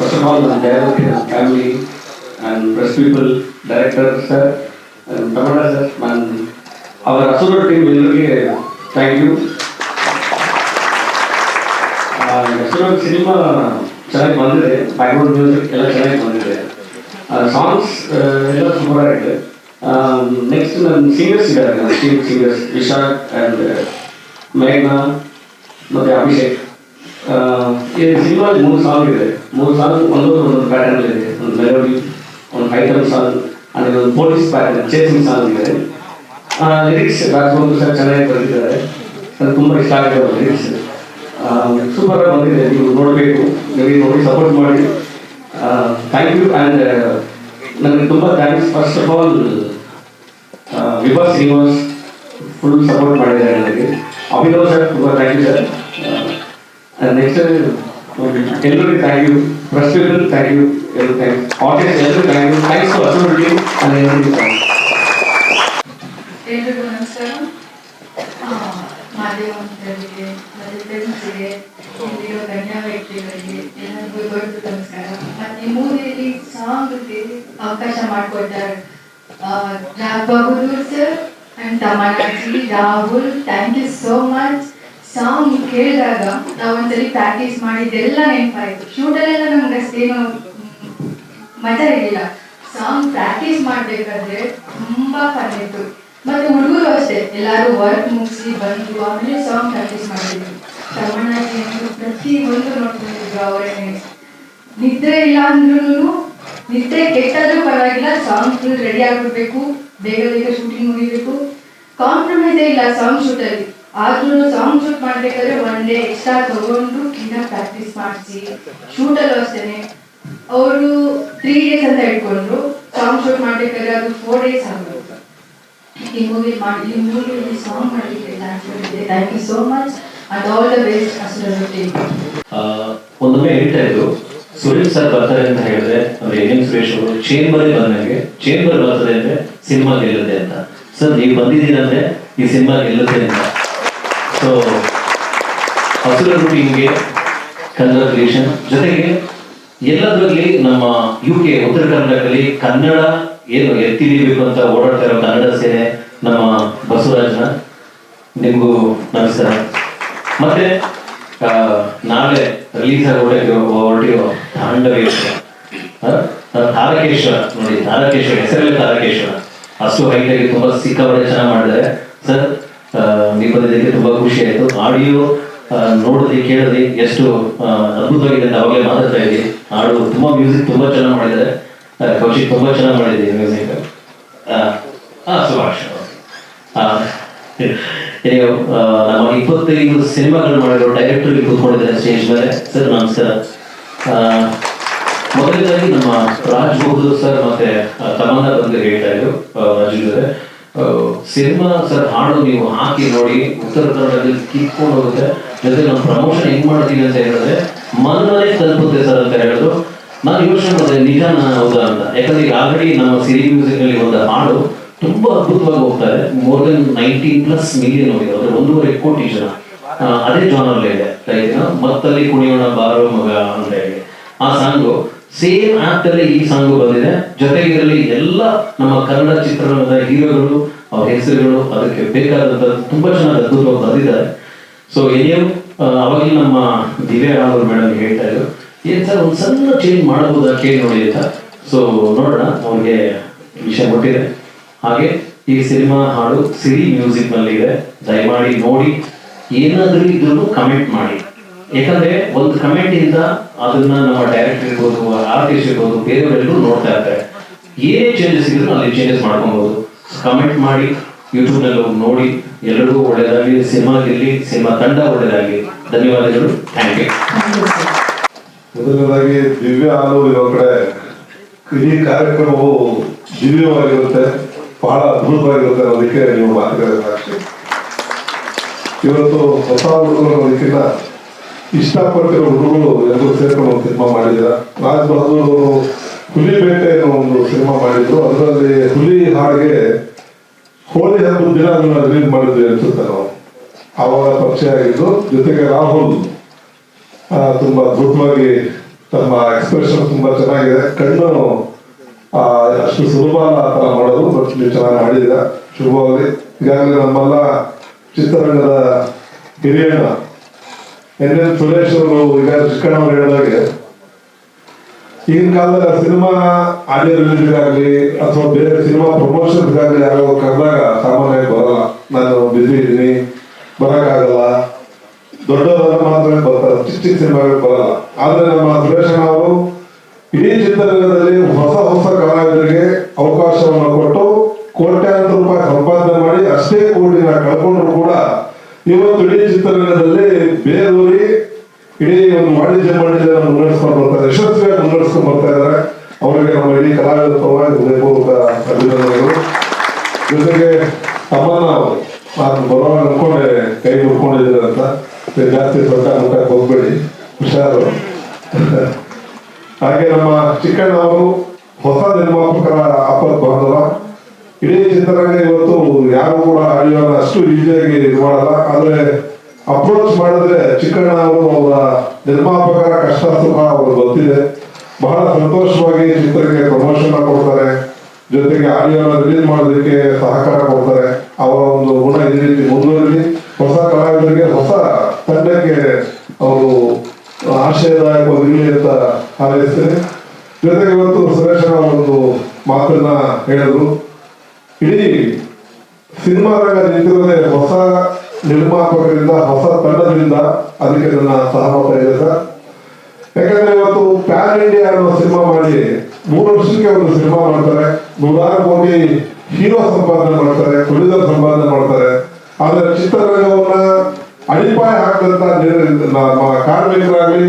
ಎಲ್ಲರೂ ಹೇಗಿದ್ದೀರಾ ಚೆನ್ನಾಗಿದ್ದೀರಾ ಫಸ್ಟ್ ಆಫ್ ಆಲ್ ನನ್ನ ದಯಾವತಿ ನನ್ನ family and press people director sir ತಮಿಳ sir ನನ್ನ ಅವರ ಅಸುರ ಟೀಮ್ ಎಲ್ಲರಿಗೆ ಥ್ಯಾಂಕ್ ಯು ಹೆಸರು ಸಿನಿಮಾ ಚೆನ್ನಾಗಿ ಬಂದಿದೆ ಬ್ಯಾಕ್ಗ್ರೌಂಡ್ ಮ್ಯೂಸಿಕ್ ಎಲ್ಲ ಚೆನ್ನಾಗಿ ಬಂದಿದೆ. ಸಾಂಗ್ಸ್ ಎಲ್ಲ ಸೂಪರ್ ಆಗಿದೆ. ನೆಕ್ಸ್ಟ್ ನನ್ನ ಸಿಂಗರ್ಸ್ ಇದ್ದಾರೆ ನನ್ನ ಟೀಮ್ ಸಿಂಗರ್ಸ್ ವಿಶಾಖ್ ಆ್ಯಂಡ್ ಮೇಘನಾ ಮತ್ತು ಅಭಿಷೇಕ್ ಆ, ಈ ಸಿನಿಮಾ ಮೂರು ಸಾಂಗ್ ಇದೆ ಮೂರು ಸಾಂಗ್ ಒಂದೊಂದು ಒಂದೊಂದು ಪ್ಯಾಟರ್ನ್ ಇದೆ ಒಂದು ಮೆಲೋಡಿ ಒಂದು ಐಟಮ್ ಸಾಂಗ್ ಆಮೇಲೆ ಒಂದು ಪೊಲೀಸ್ ಪ್ಯಾಟರ್ನ್ ಚೇಸಿಂಗ್ ಸಾಂಗ್ ಇದೆ ಲಿರಿಕ್ಸ್ ರಾಜಬಂಧು ಸರ್ ಚೆನ್ನಾಗಿ ಬರೆದಿದ್ದಾರೆ ನನಗೆ ತುಂಬ ಇಷ್ಟ ಆಗಿದೆ ಅವ್ರ ಲಿರಿಕ್ಸ್ ಸೂಪರ್ ಆಗಿ ಬಂದಿದೆ ನೀವು ನೋಡಬೇಕು ನೀವು ನೋಡಿ ಸಪೋರ್ಟ್ ಮಾಡಿ ಥ್ಯಾಂಕ್ ಯು ಆ್ಯಂಡ್ ನನಗೆ ತುಂಬ thanks first of all Vibha Srinivas full support ಮಾಡಿದ್ದಾರೆ ನನಗೆ ಅಭಿನವ್ ಸರ್ ತುಂಬ ಥ್ಯಾಂಕ್ ಯು ಸರ್ ನೆಕ್ಸ್ಟ್ ಎಲ್ಲರಿಗೂ thank you press people thank you ಎಲ್ಲರೂ ಥ್ಯಾಂಕ್ ಆಡಿಯನ್ಸ್ ಎಲ್ಲರೂ ಥ್ಯಾಂಕ್ ಯು ಥ್ಯಾಂಕ್ಸ್ ಫಾರ್ ಅಸೋರಿಟಿ ಅಂಡ್ ಎಲ್ಲರಿಗೂ ಥ್ಯಾಂಕ್ಸ್ ಎಲ್ರಿಗೂ ನಮಸ್ಕಾರ ಆ, ಮಾದೇವ ಅಂತರಿಗೆ ಮತ್ತೆ ಫ್ರೆಂಡ್ಸಿಗೆ ಇಲ್ಲಿರೋ ಗಣ್ಯ ವ್ಯಕ್ತಿಗಳಿಗೆ ಎಲ್ಲರಿಗೂ ದೊಡ್ಡ ನಮಸ್ಕಾರ ಮತ್ತೆ ಈ ಮೂವಿಯಲ್ಲಿ ಸಾಂಗ್ಗೆ ಅವಕಾಶ ಮಾಡಿಕೊಟ್ಟಾರೆ Bahaddur sir and ತಮನಾಜಿ Rahul thank you so much song ಕೇಳಿದಾಗ ನಾವು ಒಂದ್ಸಲಿ ಪ್ರಾಕ್ಟೀಸ್ ಮಾಡಿದ್ದೆಲ್ಲ ನೆನಪಾಯಿತು. ಶೂಟಲ್ಲೆಲ್ಲ ನಮ್ಗೆ ಅಷ್ಟೇನು ಮಜಾ ಇರಲಿಲ್ಲ. ಸಾಂಗ್ ಪ್ರಾಕ್ಟೀಸ್ ಮಾಡ್ಬೇಕಾದ್ರೆ ತುಂಬಾ ಫನ್ ಇತ್ತು. ಮತ್ತೆ ಹುಡುಗರು ಅಷ್ಟೇ, ಎಲ್ಲರೂ ವರ್ಕ್ ಮುಗಿಸಿ ಬಂದು ಆಮೇಲೆ ಸಾಂಗ್ ಪ್ರಾಕ್ಟೀಸ್ ಮಾಡಿದ್ರು. ತಮ್ಮಣ್ಣಾಜಿ ಅಂತೂ ಪ್ರತಿ ಒಂದು ನೋಡ್ಕೊಂಡಿದ್ರು ಅವರೇನೆ ನಿದ್ರೆ ಇಲ್ಲ ಅಂದ್ರೂ ನಿದ್ರೆ ಕೆಟ್ಟಾದ್ರೂ ಪರವಾಗಿಲ್ಲ, ಸಾಂಗ್ ಫುಲ್ ರೆಡಿ ಆಗಿರ್ಬೇಕು ಬೇಗ ಬೇಗ ಶೂಟಿಂಗ್ ಮುಗಿಬೇಕು. ಕಾಂಪ್ರಮೈಸೇ ಇಲ್ಲ ಸಾಂಗ್ ಶೂಟಲ್ಲಿ ಆದ್ರೂ ಸಾಂಗ್ ಶೂಟ್ ಮಾಡ್ಬೇಕಾದ್ರೆ ಒನ್ ಡೇ ಎಕ್ಸ್ಟ್ರಾ ತಗೊಂಡು ಇನ್ನ ಪ್ರಾಕ್ಟೀಸ್ ಮಾಡಿಸಿ. ಶೂಟಲ್ಲೂ ಅಷ್ಟೇನೆ. ಅವರು ತ್ರೀ ಡೇಸ್ ಅಂತ ಇಟ್ಕೊಂಡ್ರು ಸಾಂಗ್ ಶೂಟ್ ಮಾಡ್ಬೇಕಾದ್ರೆ ಅದು ಫೋರ್ ಡೇಸ್ ಆಗ್ಬೋದು ಈ ಮೂವಿ ಮಾಡಿ ಈ ಮೂವಿಯಲ್ಲಿ ಸಾಂಗ್ ಮಾಡಲಿಕ್ಕೆ thank you so much and all the best Asura team ಒಂದೊಮ್ಮೆ ಹೇಳ್ತಾ ಇದ್ರು. ಸುರೇಶ್ ಸರ್ ಬರ್ತಾರೆ ಅಂತ ಹೇಳಿದ್ರೆ, ಅಂದ್ರೆ ಎನ್ ಸುರೇಶ್ ಅವರು ಚೇಂಬರ್ ಬಂದಂಗೆ ಚೇಂಬರ್ ಬರ್ತದೆ ಅಂದ್ರೆ ಸಿನಿಮಾ ಗೆಲ್ಲುತ್ತೆ ಅಂತ. ಸರ್, ನೀವು ಬಂದಿದ್ದೀರಂದ್ರೆ ಈ ಸಿನಿಮಾ ಗೆಲ್ಲುತ್ತೆ ಅಂತ. ಸೊ ಹಸಿರು ರೂಟಿಂಗ್ಗೆ ಕನ್ನಡ ಜೊತೆಗೆ ಎಲ್ಲದರಲ್ಲಿ ನಮ್ಮ ಯು ಕೆ ಉತ್ತರ ಕರ್ನಾಟಕದಲ್ಲಿ ಕನ್ನಡ ಏನು ಎತ್ತಿ ಅಂತ ಓಡಾಡ್ತಾ ಇರೋ ಕನ್ನಡ ಸೇನೆ ನಮ್ಮ ಬಸವರಾಜನ. ನಿಮಗೂ ನಮಸ್ಕಾರ. ಮತ್ತೆ ನಾಳೆ ರಿಲೀಸ್ ಆಗಿ ಹೊರಟಿರೋ ತಾಂಡವೇಶ್ವರ. ತಾರಕೇಶ್ವರ ನೋಡಿ, ತಾರಕೇಶ್ವರ, ಹೆಸರಲ್ಲೇ ತಾರಕೇಶ್ವರ. ಅಷ್ಟು ಹೈಟ್ ಆಗಿ ತುಂಬಾ ಸಿಕ್ಕಾಪಟ್ಟೆ ಚೆನ್ನಾಗಿ ಮಾಡಿದ್ದಾರೆ. ಸರ್ ನೀವು ತುಂಬಾ ಖುಷಿ ಆಯ್ತು. ಆಡಿಯೋ ನೋಡೋದಿ ಕೇಳಿದ್ರಿ ಎಷ್ಟು ಅದ್ಭುತವಾಗಿದೆ ಅಂತ ಅವಾಗಲೇ ಮಾತಾಡ್ತಾ ಇದ್ದೀವಿ ಹಾಡು ತುಂಬಾ ಮ್ಯೂಸಿಕ್ ತುಂಬಾ ಚೆನ್ನಾಗಿ ಮಾಡಿದ್ದಾರೆ. ಕೌಶಿಕ್ ತುಂಬಾ ಚೆನ್ನಾಗಿ ಮಾಡಿದ್ದೀವಿ ಮ್ಯೂಸಿಕ್ ಸುಭಾಷ್ ನಮ್ಮ ಇಪ್ಪತ್ತೈದು ಸಿನಿಮಾಗಳು ಮಾಡಿರೋ ಡೈರೆಕ್ಟರ್ ಕೂತ್ಕೊಂಡಿದ್ದಾರೆ ಸ್ಟೇಜ್ ಮೇಲೆ. ಸರ್ ನಮಸ್ಕಾರ ಮೊದಲನೇದಾಗಿ ನಮ್ಮ ರಾಜ್ ಬಹದ್ದೂರ್ ಸರ್ ಮತ್ತೆ ತಮನ್ನ ಬಂದು ಹೇಳ್ತಾ ಇದ್ರು ರಾಜು ಸಿನಿಮಾ ಸರ್ ಹಾಡು ನೀವು ಹಾಕಿ ನೋಡಿ, ಉತ್ತರ ಕನ್ನಡದಲ್ಲಿ ಕಿತ್ಕೊಂಡು ಹೋಗುತ್ತೆ. ಜೊತೆ ನಮ್ಮ ಪ್ರಮೋಷನ್ ಹೆಂಗ್ ಮಾಡ್ತೀನಿ ಅಂತ ಹೇಳಿದ್ರೆ ಮನವನೇ ತಲುಪುತ್ತೆ ಸರ್ ಅಂತ ಹೇಳಿದ್ರು. ನಾನು ಯೋಚನೆ ಮಾಡಿದೆ ನಿಜಾನ ಹೌದಾ ಅಂತ. ಯಾಕಂದ್ರೆ ಆಲ್ರೆಡಿ ನಮ್ಮ ಸಿರಿ ಮ್ಯೂಸಿಕ್ ಅಲ್ಲಿ ಒಂದು ಹಾಡು ತುಂಬಾ ಅದ್ಭುತವಾಗಿ ಹೋಗ್ತಾರೆ more than nineteen plus million ಹೋಗಿದೆ ಅಂದ್ರೆ ಒಂದೂವರೆ ಕೋಟಿ ಜನ. ಅದೇ ಜಾನರ್ ಇದೆ. ಲೈಕ್ ಮತ್ತಲ್ಲಿ ಕುಣಿಯೋಣ ಬಾರೋ ಮಗ ಅಂತ ಹೇಳಿ. ಆ ಸಾಂಗು ಸೇಮ್ ಆಪ್ ಈ ಸಾಂಗು ಬಂದಿದೆ. ಜೊತೆಗೆ ಇದರಲ್ಲಿ ಎಲ್ಲ ನಮ್ಮ ಕನ್ನಡ ಚಿತ್ರರಂಗದ ಹೀರೋಗಳು, ಅವ್ರ ಹೆಸರುಗಳು, ಅದಕ್ಕೆ ಬೇಕಾದಂತ ತುಂಬಾ ಚೆನ್ನಾಗಿ ಅದ್ಭುತವಾಗಿ ಬಂದಿದ್ದಾರೆ. ಸೊ ಏನೇನು ಅವಾಗಿ ನಮ್ಮ ದಿವ್ಯಾ ರಾಹುಲ್ ಮೇಡಮ್ ಹೇಳ್ತಾ ಇದ್ರು. ಏನ್ ಸರ್, ಒಂದು ಸಣ್ಣ ಚೇಂಜ್ ಮಾಡಬಹುದಾ ಕೇಳಿ ನೋಡಿ ಅಂತ. ಸೊ ನೋಡೋಣ ಅವ್ರಿಗೆ ವಿಷಯ ಕೊಟ್ಟಿದೆ ಹಾಗೆ, ಈ ಸಿನಿಮಾ ಹಾಡು ಸಿರಿ ಮ್ಯೂಸಿಕ್ನಲ್ಲಿ ಇದೆ. ದಯಮಾಡಿ ನೋಡಿ. ಏನಾದ್ರೂ ಇದ್ರೂ ಕಮೆಂಟ್ ಮಾಡಿ. ಯಾಕಂದ್ರೆ, ಒಂದು ಕಮೆಂಟ್ ಇಂದ ಅದನ್ನ ನಮ್ಮ ಡೈರೆಕ್ಟರ್ ಇರ್ಬೋದು ಆರ್ಟಿಸ್ಟ್ ಇರ್ಬೋದು, ಬೇರೆಯವರೆಲ್ಲರೂ ನೋಡ್ತಾ ಇರ್ತಾರೆ. ಏನೇ ಚೇಂಜಸ್ ಇದ್ರು ಅಲ್ಲಿ ಚೇಂಜಸ್ ಮಾಡ್ಕೊಬಹುದು ಕಮೆಂಟ್ ಮಾಡಿ ಯೂಟ್ಯೂಬ್ನಲ್ಲಿ ಹೋಗಿ ನೋಡಿ ಎಲ್ಲರಿಗೂ ಒಳ್ಳೇದಾಗಲಿ ಸಿನಿಮಾ ಗೆಲ್ಲಿ ಸಿನಿಮಾ ತಂಡ ಒಳ್ಳೇದಾಗಲಿ. ಧನ್ಯವಾದಗಳು. ಥ್ಯಾಂಕ್ ಯು ಮೊದಲನೇದಾಗಿ ದಿವ್ಯ ಹಾಲು ಇರೋ ಕಡೆ, ಇಡೀ ಕಾರ್ಯಕ್ರಮವು ದಿವ್ಯವಾಗಿರುತ್ತೆ, ಬಹಳ ಅದ್ಭುತವಾಗಿರುತ್ತೆ ಅನ್ನೋದಕ್ಕೆ ನೀವು ಮಾತುಕತೆ ಇವತ್ತು ಹೊಸ ಹುಡುಗರು ಅನ್ನೋದಕ್ಕಿಂತ ಇಷ್ಟಪಟ್ಟಿರೋ ಹುಡುಗರು ಎಲ್ಲರೂ ಸೇರ್ಕೊಂಡು ಒಂದು ಸಿನಿಮಾ ಮಾಡಿದ್ದೀರಾ ರಾಜ್ ಬಹದ್ದೂರ್ ಹುಲಿ ಬೇಟೆ ಅನ್ನೋ ಒಂದು ಸಿನಿಮಾ ಮಾಡಿದ್ರು. ಅದರಲ್ಲಿ ಹುಲಿ ಹಾಡಿಗೆ ಹೋಳಿ ಹಬ್ಬದ ದಿನ ಅದನ್ನ ರಿಲೀಸ್ ಮಾಡಿದ್ವಿ ಅನ್ಸುತ್ತೆ ನಾವು. ಆವಾಗ ಪರಿಚಯ ಆಗಿದ್ದು. ಜೊತೆಗೆ ರಾಹುಲ್ ತುಂಬಾ ದೃಢವಾಗಿ ತಮ್ಮ ಎಕ್ಸ್ಪ್ರೆಷನ್ ತುಂಬಾ ಚೆನ್ನಾಗಿದೆ. ಕಣ್ಣು ಅಷ್ಟು ಸುಲಭ ಆ ಥರ ಮಾಡೋದು ಬಟ್ ನೀವು ಚೆನ್ನಾಗಿ ಮಾಡಿದ್ದೀರಾ ಶುಭವಾಗಿ ಈಗಾಗಲೇ ನಮ್ಮೆಲ್ಲ ಚಿತ್ರರಂಗದ ಹಿರಿಯಣ್ಣ ಎನ್ ಸುರೇಶ್ ಅವರು ಈಗ ಶಿಕ್ಷಣ ಹೇಳಿದಾಗೆ, ಈಗಿನ ಕಾಲದಲ್ಲಿ ಸಿನಿಮಾ ಆಡಿಯೋ ರಿಲೀಸ್ಗಾಗಲಿ ಅಥವಾ ಬೇರೆ ಸಿನಿಮಾ ಪ್ರಮೋಷನ್ಸ್ಗಾಗಲಿ ಯಾರೋ ಕರೆದಾಗ ಸಾಮಾನ್ಯವಾಗಿ ಬರಲ್ಲ. ನಾನು ಬಿಸಿ ಇದ್ದೀನಿ ಬರೋಕ್ಕಾಗಲ್ಲ. ದೊಡ್ಡವರ ಮಾತ್ರ ಬರ್ತಾರೆ, ಚಿಕ್ಕ ಚಿಕ್ಕ ಸಿನಿಮಾಗಳು ಬರಲ್ಲ. ಆದ್ರೆ ನಮ್ಮ ಸುರೇಶ್ ಅವರು ಇಡೀ ಚಿತ್ರರಂಗದಲ್ಲಿ ಹೊಸ ಹೊಸ ಕಲಾವಿದರಿಗೆ ಅವಕಾಶವನ್ನು ಕೊಟ್ಟು ಕೋಟ್ಯಾಂತರ ರೂಪಾಯಿ ಸಂಪಾದನೆ ಮಾಡಿ ಅಷ್ಟೇ ಕೋಟಿನ ಕಳ್ಕೊಂಡ್ರು ಕೂಡ ಇವತ್ತು ಇಡೀ ಚಿತ್ರರಂಗದಲ್ಲಿ ಬೇರೂರಿ ಇಡೀ ಒಂದು ವಾಣಿಜ್ಯ ಮಂಡಳಿಯನ್ನು ಮುನ್ನಡೆಸ್ಕೊಂಡು ಬರ್ತಾರೆ ಯಶಸ್ವಿಯಾಗಿ ಮುನ್ನಡೆಸ್ಕೊಂಡು ಬರ್ತಾ ಇದ್ದಾರೆ. ಅವರಿಗೆ ನಮ್ಮ ಇಡೀ ಕಲಾವಿದ ಪರವಾಗಿ ಹೃದಯಪೂರ್ವಕ ಅಭಿನಂದನೆಗಳು. ಜೊತೆಗೆ ತಮ್ಮನ್ನ ನಾನು ಬರುವಾಗ ಅನ್ಕೊಂಡೆ ಕೈ ಮುಡ್ಕೊಂಡಿದ್ದೀರ ಅಂತ. ಜಾಸ್ತಿ ದೊಡ್ಡ ಮುಖಕ್ಕೆ ಹೋಗ್ಬೇಡಿ ಹುಷಾರು. ಹಾಗೆ ನಮ್ಮ ಚಿಕ್ಕಣ್ಣ ಅವರು ಹೊಸ ನಿರ್ಮಾಪಕರ ಆಪತ್ ಬಾಂಧವ ಇಡೀ ಚಿತ್ರರಂಗ ಇವತ್ತು ಯಾರು ಕೂಡ ಆಡಿಯೋನ ಅಷ್ಟು ಈಸಿಯಾಗಿ ಇದು ಮಾಡಲ್ಲ ಆದ್ರೆ ಅಪ್ರೋಚ್ ಮಾಡಿದ್ರೆ ಚಿಕ್ಕಣ್ಣ ಅವರು ಅವರ ನಿರ್ಮಾಪಕರ ಕಷ್ಟ ಸುಖ ಅವರು ಗೊತ್ತಿದೆ. ಬಹಳ ಸಂತೋಷವಾಗಿ ಚಿತ್ರಕ್ಕೆ ಪ್ರಮೋಷನ್ ಕೊಡ್ತಾರೆ. ಜೊತೆಗೆ ಆಡಿಯೋನ ರಿಲೀಸ್ ಮಾಡೋದಕ್ಕೆ ಸಹಕಾರ ಕೊಡ್ತಾರೆ. ಅವರ ಒಂದು ಗುಣ ಈ ರೀತಿ ಮುಂದುವರಿಲಿ. ಹೊಸ ಕಲಾವಿದರಿಗೆ ಹೊಸ ತಂಡಕ್ಕೆ ಅವರು ಆಶಯದಾಯಕವಾಗಿರಲಿ ಅಂತ ಹಾರೈಸ್ತೇನೆ. ಜೊತೆಗೆ ಇವತ್ತು ಸುರೇಶ್ ಅವರ ಒಂದು ಮಾತನ್ನ ಹೇಳಿದ್ರು. ಸಿನಿಮಾ ರಂಗ ನಿಂತಿರೋದೇ ಹೊಸ ನಿರ್ಮಾಪಕರಿಂದ, ಹೊಸ ತಂಡದಿಂದ ಅದಕ್ಕೆ ನನ್ನ ಸಹಮತ ಇದೆ ಸರ್. ಯಾಕಂದ್ರೆ ಇವತ್ತು ಪ್ಯಾನ್ ಇಂಡಿಯಾ ಅನ್ನೋ ಸಿನಿಮಾ ಮಾಡಿ ಮೂರು ವರ್ಷಕ್ಕೆ ಒಂದು ಸಿನಿಮಾ ಮಾಡ್ತಾರೆ. ನೂರಾರು ಕೋಟಿ ಹೀರೋ ಸಂಪಾದನೆ ಮಾಡ್ತಾರೆ ಕುಡಿದರ್ ಸಂಪಾದನೆ ಮಾಡ್ತಾರೆ. ಆದ್ರೆ ಚಿತ್ರರಂಗವನ್ನ ಅಡಿಪಾಯ ಹಾಕಿದಂತ ಕಾರ್ಮಿಕರಾಗ್ಲಿ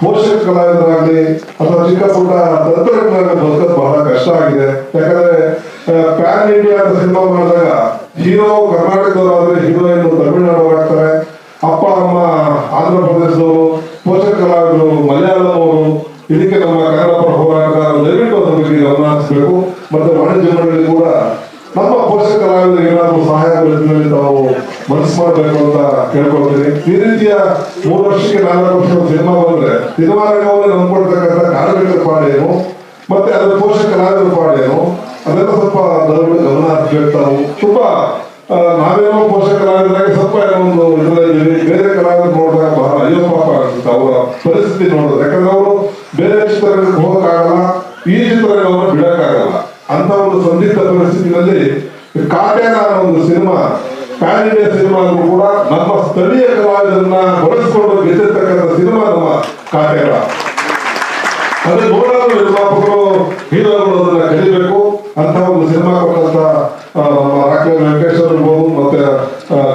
ಪೋಷಕ ಕಲಾವಿದರಾಗ್ಲಿ ಅಥವಾ ಚಿಕ್ಕ ಪುಟ್ಟ ತಂತ್ರಜ್ಞಾನ ಬದುಕೋದು ಬಹಳ ಕಷ್ಟ ಆಗಿದೆ. ಯಾಕಂದ್ರೆ ಪ್ಯಾನ್ ಇಂಡಿಯಾ ಸಿನಿಮಾ ಮಾಡಿದಾಗ ಹೀರೋ ಕರ್ನಾಟಕದವರಾದ್ರೆ ಹೀರೋಯಿನ್ ತಮಿಳುನಾಡು ಆಗ್ತಾರೆ ಅಪ್ಪ, ಅಮ್ಮ, ಆಂಧ್ರ ಪ್ರದೇಶದವರು, ಪೋಷಕ ಕಲಾವಿದರು ಇದಕ್ಕೆ ನಮ್ಮ ಕನ್ನಡ ಪರ ಹೋರಾಟಗಾರರು ದಯವಿಟ್ಟು ಅದ್ರ ಬಗ್ಗೆ ಗಮನ ಮತ್ತೆ ವಾಣಿಜ್ಯ ಮಂಡಳಿ ಕೂಡ ನಮ್ಮ ಪೋಷಕ ಏನಾದರೂ ಸಹಾಯ ರೀತಿಯಲ್ಲಿ ತಾವು ಮನಸ್ಸು ಮಾಡಬೇಕು ಅಂತ ಕೇಳ್ಕೊಳ್ತೀನಿ. ಈ ರೀತಿಯ ಮೂರು ವರ್ಷಕ್ಕೆ ನಾಲ್ಕು ವರ್ಷ ಸಿನಿಮಾ ಬಂದ್ರೆ ಸಿನಿಮಾ ರಂಗವನ್ನು ನಂಬ್ಕೊಳ್ತಕ್ಕಂಥ ಪಾಡೇನು ಮತ್ತೆ ಅದರ ಪೋಷಕ ಪಾಡೇನು ಅದೆಲ್ಲ ಸ್ವಲ್ಪ ಗಮನ ಸ್ವಲ್ಪ ತುಂಬಾ ನಾವೇನೋ ಪೋಷಕ ಕಲಾವಿದರಾಗಿ ಸ್ವಲ್ಪ ಏನೋ ಒಂದು ಇದರಲ್ಲಿ ಬೇರೆ ಕಲಾವಿದರು ನೋಡಿದಾಗ ಬಹಳ ಅಯ್ಯೋ ಪಾಪ ಅನ್ಸುತ್ತೆ ಅವರ ಪರಿಸ್ಥಿತಿ ನೋಡಿದ್ರೆ. ಯಾಕಂದ್ರೆ ಅವರು ಬೇರೆ ಚಿತ್ರಗಳಿಗೆ ಹೋಗೋಕ್ಕಾಗಲ್ಲ, ಈ ಚಿತ್ರರಂಗವನ್ನು ಬಿಡಕ್ಕಾಗಲ್ಲ. ಅಂತ ಒಂದು ಸಂದಿಗ್ಧ ಪರಿಸ್ಥಿತಿನಲ್ಲಿ ಕಾಟ್ಯಾನ ಒಂದು ಸಿನಿಮಾ, ಪ್ಯಾನ್ ಇಂಡಿಯಾ ಸಿನಿಮಾ ಕೂಡ ನಮ್ಮ ಸ್ಥಳೀಯ ಕಲಾವಿದರನ್ನ ಬಳಸಿಕೊಂಡು ಗೆದ್ದಿರ್ತಕ್ಕಂಥ ಸಿನಿಮಾ ನಮ್ಮ ಕಾಟ್ಯಾನ. ಅದೇ ನೂರಾರು ನಿರ್ಮಾಪಕರು, ಹೀರೋಗಳು ಅದನ್ನ ಕಲಿಬೇಕು. ಅಂತ ಒಂದು ಸಿನಿಮಾ ಕೊಟ್ಟಂತ ರಾಕೇಶ್ ವೆಂಕಟೇಶ್ವರ ಇರ್ಬೋದು, ಮತ್ತೆ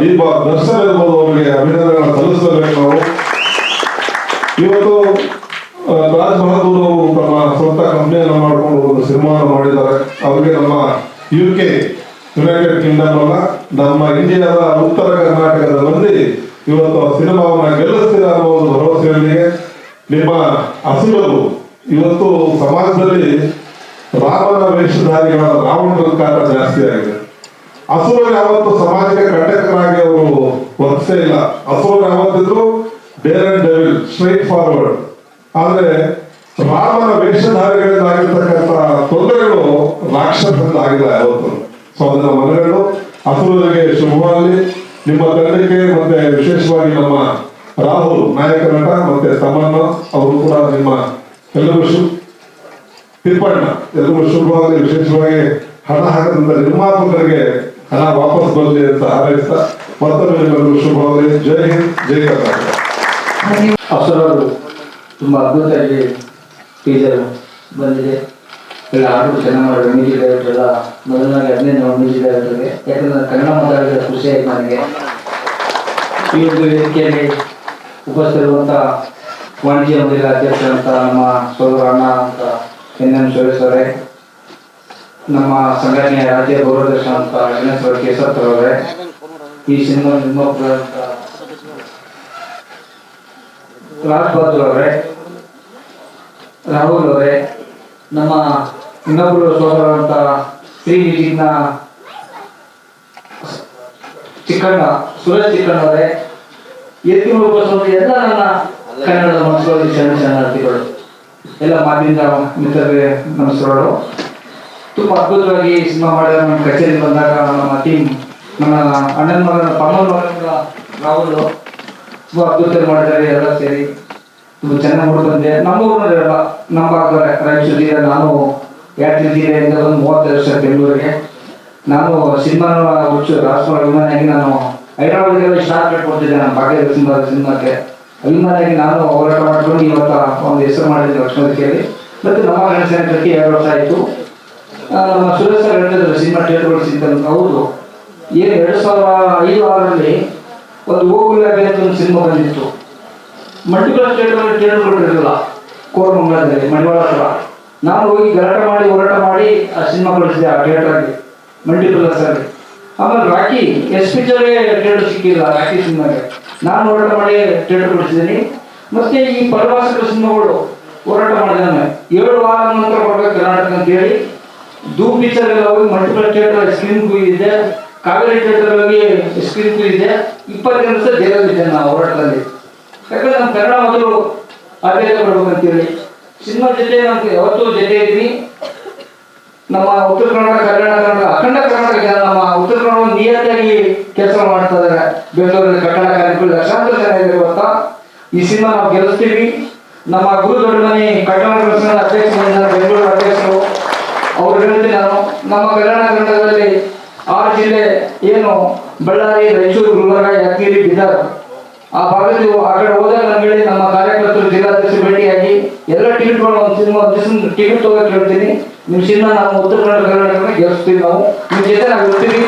ದೀಪ ದರ್ಶನ್ ಇರ್ಬೋದು, ಅವರಿಗೆ ಅಭಿನಂದನೆಗಳನ್ನು ಸಲ್ಲಿಸಬೇಕು ನಾವು. ಇವತ್ತು ರಾಜ್ ಬಹದ್ದೂರ್ ಅವರು ತಮ್ಮ ಸ್ವಂತ ಕಂಪ್ನಿಯನ್ನು ಮಾಡಿಕೊಂಡು ಒಂದು ಸಿನಿಮಾವನ್ನು ಮಾಡಿದ್ದಾರೆ. ಅವರಿಗೆ ನಮ್ಮ ಯು ಕೆ ಯುನೈಟೆಡ್ ಕಿಂಗ್ಡಮ್ ಅಲ್ಲ, ನಮ್ಮ ಇಂಡಿಯಾದ ಉತ್ತರ ಕರ್ನಾಟಕದ ಮಂದಿ ಇವತ್ತು ಆ ಸಿನಿಮಾವನ್ನ ಗೆಲ್ಲಿಸ್ತೀರ ಅನ್ನೋ ಒಂದು ಭರವಸೆಯೊಂದಿಗೆ ನಿಮ್ಮ ಹಸಿರು ಇವತ್ತು ಸಮಾಜದಲ್ಲಿ ರಾಮನ ವೇಷಧಾರಿಗಳ ರಾವಣರ ಕಾಟ ಜಾಸ್ತಿ ಆಗಿದೆ. ಅಸುರರು ಯಾವತ್ತು ಸಮಾಜಕ್ಕೆ ಕಂಟಕರಾಗಿ ಅವರು ವರ್ತಿಸೇ ಇಲ್ಲ. ಅಸುರ ಯಾವತ್ತಿದ್ರು dare and devil straight forward ಆದ್ರೆ ರಾಮನ ವೇಷಧಾರಿಗಳಿಂದ ಆಗಿರ್ತಕ್ಕಂಥ ತೊಂದರೆಗಳು ರಾಕ್ಷಸರಿಂದ ಆಗಿಲ್ಲ ಯಾವತ್ತು. ಸೊ ಅದರ ಮನೆಗಳು, ಅಸುರರಿಗೆ ಶುಭವಾಗಲಿ. ನಿಮ್ಮ ತಂಡಕ್ಕೆ ಮತ್ತೆ ವಿಶೇಷವಾಗಿ ನಮ್ಮ ರಾಹುಲ್, ನಾಯಕ ನಟ, ಮತ್ತೆ ತಮ್ಮಣ್ಣ, ಅವರು ಕೂಡ ನಿಮ್ಮ ಎಲ್ಲರಿಗೂ ಶುಭ ತಿಪ್ಪಣ್ಣ ಎಲ್ಲರಿಗೂ ಶುಭವಾಗಲಿ ವಿಶೇಷವಾಗಿ ಹಣ ಹಾಕದಂತ ನಿರ್ಮಾಪಕರಿಗೆ ಹಣ ವಾಪಸ್ ಬರಲಿ ಅಂತ ಹಾರೈಸ್ತಾ ಮತ್ತೊಮ್ಮೆ ಶುಭವಾಗಲಿ. ಜೈ ಹಿಂದ್, ಜೈ ಕರ್ನಾಟಕ. ಅಪ್ಸರವರು ತುಂಬ ಅದ್ಭುತವಾಗಿ ಟೀಚರ್ ಬಂದಿದೆ. ಎಲ್ಲ ಆರು ಚೆನ್ನಾಗಿ ಮ್ಯೂಸಿಕ್ ಡೈರೆಕ್ಟರ್ ಎಲ್ಲ ಮೊದಲನಾಗಿ ಹದಿನೈದು ಮ್ಯೂಸಿಕ್ ಡೈರೆಕ್ಟರ್ಗೆ ಯಾಕಂದ್ರೆ ಕನ್ನಡ ಖುಷಿ ಆಯ್ತು ನನಗೆ. ಈ ಒಂದು ವೇದಿಕೆಯಲ್ಲಿ ಉಪಸ್ಥಿತಿರುವಂಥ ವಾಣಿಜ್ಯ ಮಂದಿರ ಅಧ್ಯಕ್ಷರಂತ ನಮ್ಮ ಸೋದರ ಅಣ್ಣ ಅಂತ ಎನ್ ಎಂ ನಮ್ಮ ಸಂಘಟನೆಯ ರಾಜ್ಯ ಗೌರವದರ್ಶ ಅಂತ ಗಣೇಶ್ವರ ಕೇಸರ್ ಅವರೇ ಈ ಸಿನಿಮಾ ನಿರ್ಮಾಪಕ ಅಂತ. ರಾಜ್ ಬಹದ್ದೂರ್ ಅವರೇ, ರಾಹುಲ್ ಅವರೇ, ನಮ್ಮ ಇನ್ನೊಬ್ಬರು ಸೋದರಂತ ಶ್ರೀ ವಿಜಿನ ಚಿಕ್ಕಣ್ಣ, ಸುರೇಶ್ ಚಿಕ್ಕಣ್ಣ ಅವರೇ. ಎತ್ತಿ ಉಪಸ್ಥಿತ ಎಲ್ಲ ನನ್ನ ಕನ್ನಡದ ಮನಸ್ಸುಗಳಲ್ಲಿ ಶರಣ ಶರಣಾರ್ಥಿಗಳು. ಎಲ್ಲ ಮಾಧ್ಯಮದ ಮಿತ್ರರಿಗೆ ನಮಸ್ಕಾರಗಳು. ತುಂಬ ಅದ್ಭುತವಾಗಿ ಸಿನಿಮಾ ಮಾಡಿದ ನಮ್ಮ ಕಚೇರಿ ಬಂದಾಗ ನಮ್ಮ ಟೀಮ್ ನನ್ನ ಅಣ್ಣನ ಮಗನ ಪಮ್ಮನ ಮಗನಿಂದ ರಾಹುಲ್ ತುಂಬ ಅದ್ಭುತ ಮಾಡಿದ್ದಾರೆ ಎಲ್ಲ ಸೇರಿ. ತುಂಬ ಚೆನ್ನಾಗಿ ನೋಡ್ಕೊಂಡೆ ಬಂದೆ ನಮ್ಮ ಊರಿನವರೆಲ್ಲ ನಮ್ಮ ರಾಯಚೂರು ನಾನು ಯಾತ್ರೆ ಜಿಲ್ಲೆಯಿಂದ ಒಂದು ಮೂವತ್ತೈದು ವರ್ಷ ಬೆಂಗಳೂರಿಗೆ. ನಾನು ಸಿನಿಮಾ ಹುಚ್ಚು ರಾಷ್ಟ್ರ ಅಭಿಮಾನಿಯಾಗಿ ನಾನು ಹೈದರಾಬಾದ್ಗೆಲ್ಲ ಸ್ಟಾರ್ ಕಟ್ಕೊಡ್ತಿದ್ದೆ ನನ್ನ ಭಾಗ್ಯ ಸಿನಿಮಾ ಸಿನಿಮಾಕ್ಕೆ. ಅಭಿಮಾನಿಯಾಗಿ ನಾನು ಹೋರಾಟ ಮಾಡ್ಕೊಂಡು ಇವತ್ತು ಒಂದು ಹೆಸರು ಮಾಡಿದ್ದೆ ಲಕ್ಷ್ಮೀದೇವಿಯಲ್ಲಿ ಮತ್ತು ನಮ್ಮ ಗಣೇಶ ಕಟ್ಟಿ ಎರಡು ವರ್ಷ ಆಯಿತು. ನಮ್ಮ ಸುರೇಶ್ ಸರ್ ಹೇಳ್ತಿದ್ರು ಸಿನಿಮಾ ಥಿಯೇಟರ್ಗಳು ಹೌದು. ಏನು ಎರಡು ಸಾವಿರ ಐದು ಆರಲ್ಲಿ ಒಂದು ಅಂತ ಒಂದು ಸಿನಿಮಾ ಬಂದಿತ್ತು. ಮಲ್ಟಿಪಲ್ ಥಿಯೇಟರ್ ಥಿಯೇಟರ್ಗಳು ಇರಲಿಲ್ಲ. ಕೋರಮಂಗಲದಲ್ಲಿ ಮಡಿವಾಳ ಹತ್ರ. ನಾನು ಹೋಗಿ ಗಲಾಟೆ ಮಾಡಿ, ಹೋರಾಟ ಮಾಡಿ ಆ ಸಿನಿಮಾ ಕಳಿಸಿದೆ ಆ ಥಿಯೇಟರ್ಗೆ ಮಲ್ಟಿಪಲ್ ಅಲ್ಲಿ. ಆಮೇಲೆ ರಾಕಿ ಎಸ್ ಪಿಕ್ಚರ್ಗೆ ಥಿಯೇಟರ್ ಸಿಕ್ಕಿಲ್ಲ, ರಾಕಿ ಸಿನಿಮಾಗೆ. ನಾನು ಹೋರಾಟ ಮಾಡಿ ಟೆಂಡರ್ ಕೊಡಿಸಿದ್ದೀನಿ ಮತ್ತೆ ಈ ಪರವಾಸ ಸಿನಿಮಾಗಳು ಹೋರಾಟ ಮಾಡಿದ್ದಾನೆ ಏಳು ವಾರ ನಂತರ ಬರ್ಬೇಕು ಕರ್ನಾಟಕ ಅಂತ ಹೇಳಿ. ದೂ ಪಿಕ್ಚರ್ ಎಲ್ಲ ಹೋಗಿ ಮಲ್ಟಿಪಲ್ ಥಿಯೇಟರ್ ಸ್ಕ್ರೀನ್ ಇದೆ ಕಾವೇರಿ ಥಿಯೇಟರ್ ಹೋಗಿ ಸ್ಕ್ರೀನ್ ಇದೆ ಇಪ್ಪತ್ತೈದು ವರ್ಷ ಜೈಲಲ್ಲಿದ್ದೆ ನಾವು ಹೋರಾಟದಲ್ಲಿ. ಯಾಕಂದ್ರೆ ನಮ್ಮ ಕನ್ನಡ ಮೊದಲು ಆದ್ಯತೆ ಹೇಳಿ. ಸಿನಿಮಾ ಜೊತೆ ನಮ್ಗೆ ಯಾವತ್ತೂ ಜೊತೆ ಇದ್ದೀನಿ ನಮ್ಮ ಉತ್ತರ ಕನ್ನಡ ಕಲ್ಯಾಣ ಕನ್ನಡ ಅಖಂಡ ಕರ್ನಾಟಕ ನಮ್ಮ ಉತ್ತರ ಕನ್ನಡ ನಿಯತ್ತಾಗಿ ಕೆಲಸ ಮಾಡ್ತಾ ಇದ್ದಾರೆ ಬೆಂಗಳೂರಲ್ಲಿ ಕಟ್ಟಡ ಕಾರ್ಮಿಕರು ಲಕ್ಷಾಂತರ ಜನ ಇದೆ ಗೊತ್ತಾ? ಈ ಸಿನಿಮಾ ನಾವು ಗೆಲ್ಲಿಸ್ತೀವಿ. ನಮ್ಮ ಗುರು ದೊಡ್ಡಮನೆ ಕಟ್ಟಡ ಸಂಘದ ಅಧ್ಯಕ್ಷ ಬೆಂಗಳೂರು ಅಧ್ಯಕ್ಷರು. ಅವ್ರು ಹೇಳ್ತೀನಿ ನಾನು, ನಮ್ಮ ಕಲ್ಯಾಣ ಕರ್ನಾಟಕದಲ್ಲಿ ಆರು ಜಿಲ್ಲೆ ಏನು ಬಳ್ಳಾರಿ, ರಾಯಚೂರು, ಗುಲ್ಬರ್ಗ, ಯಾದಗಿರಿ ಬಿದ್ದಾರ ಆ ಭಾಗದಲ್ಲಿ ಆ ಕಡೆ ಹೋದಾಗ ನಮ್ಗೆ ನಮ್ಮ ಕಾರ್ಯಕರ್ತರು ಜಿಲ್ಲಾಧ್ಯಕ್ಷರು ಭೇಟಿಯಾಗಿ ಎಲ್ಲ ಟಿಕೆಟ್ಗಳು ಒಂದು ಸಿನಿಮಾ ಟಿಕೆಟ್ ತಗೋಕೆ ಹೇಳ್ತೀನಿ. ನಿಮ್ಮ ನಾವು ಉತ್ತರ ಕನ್ನಡ ಕರ್ನಾಟಕನ ಗೆಲ್ಲಿಸ್ತೀವಿ ನಾವು. ನಿಮ್ಮ ಜೊತೆ ನಾವು ಇರ್ತೀವಿ.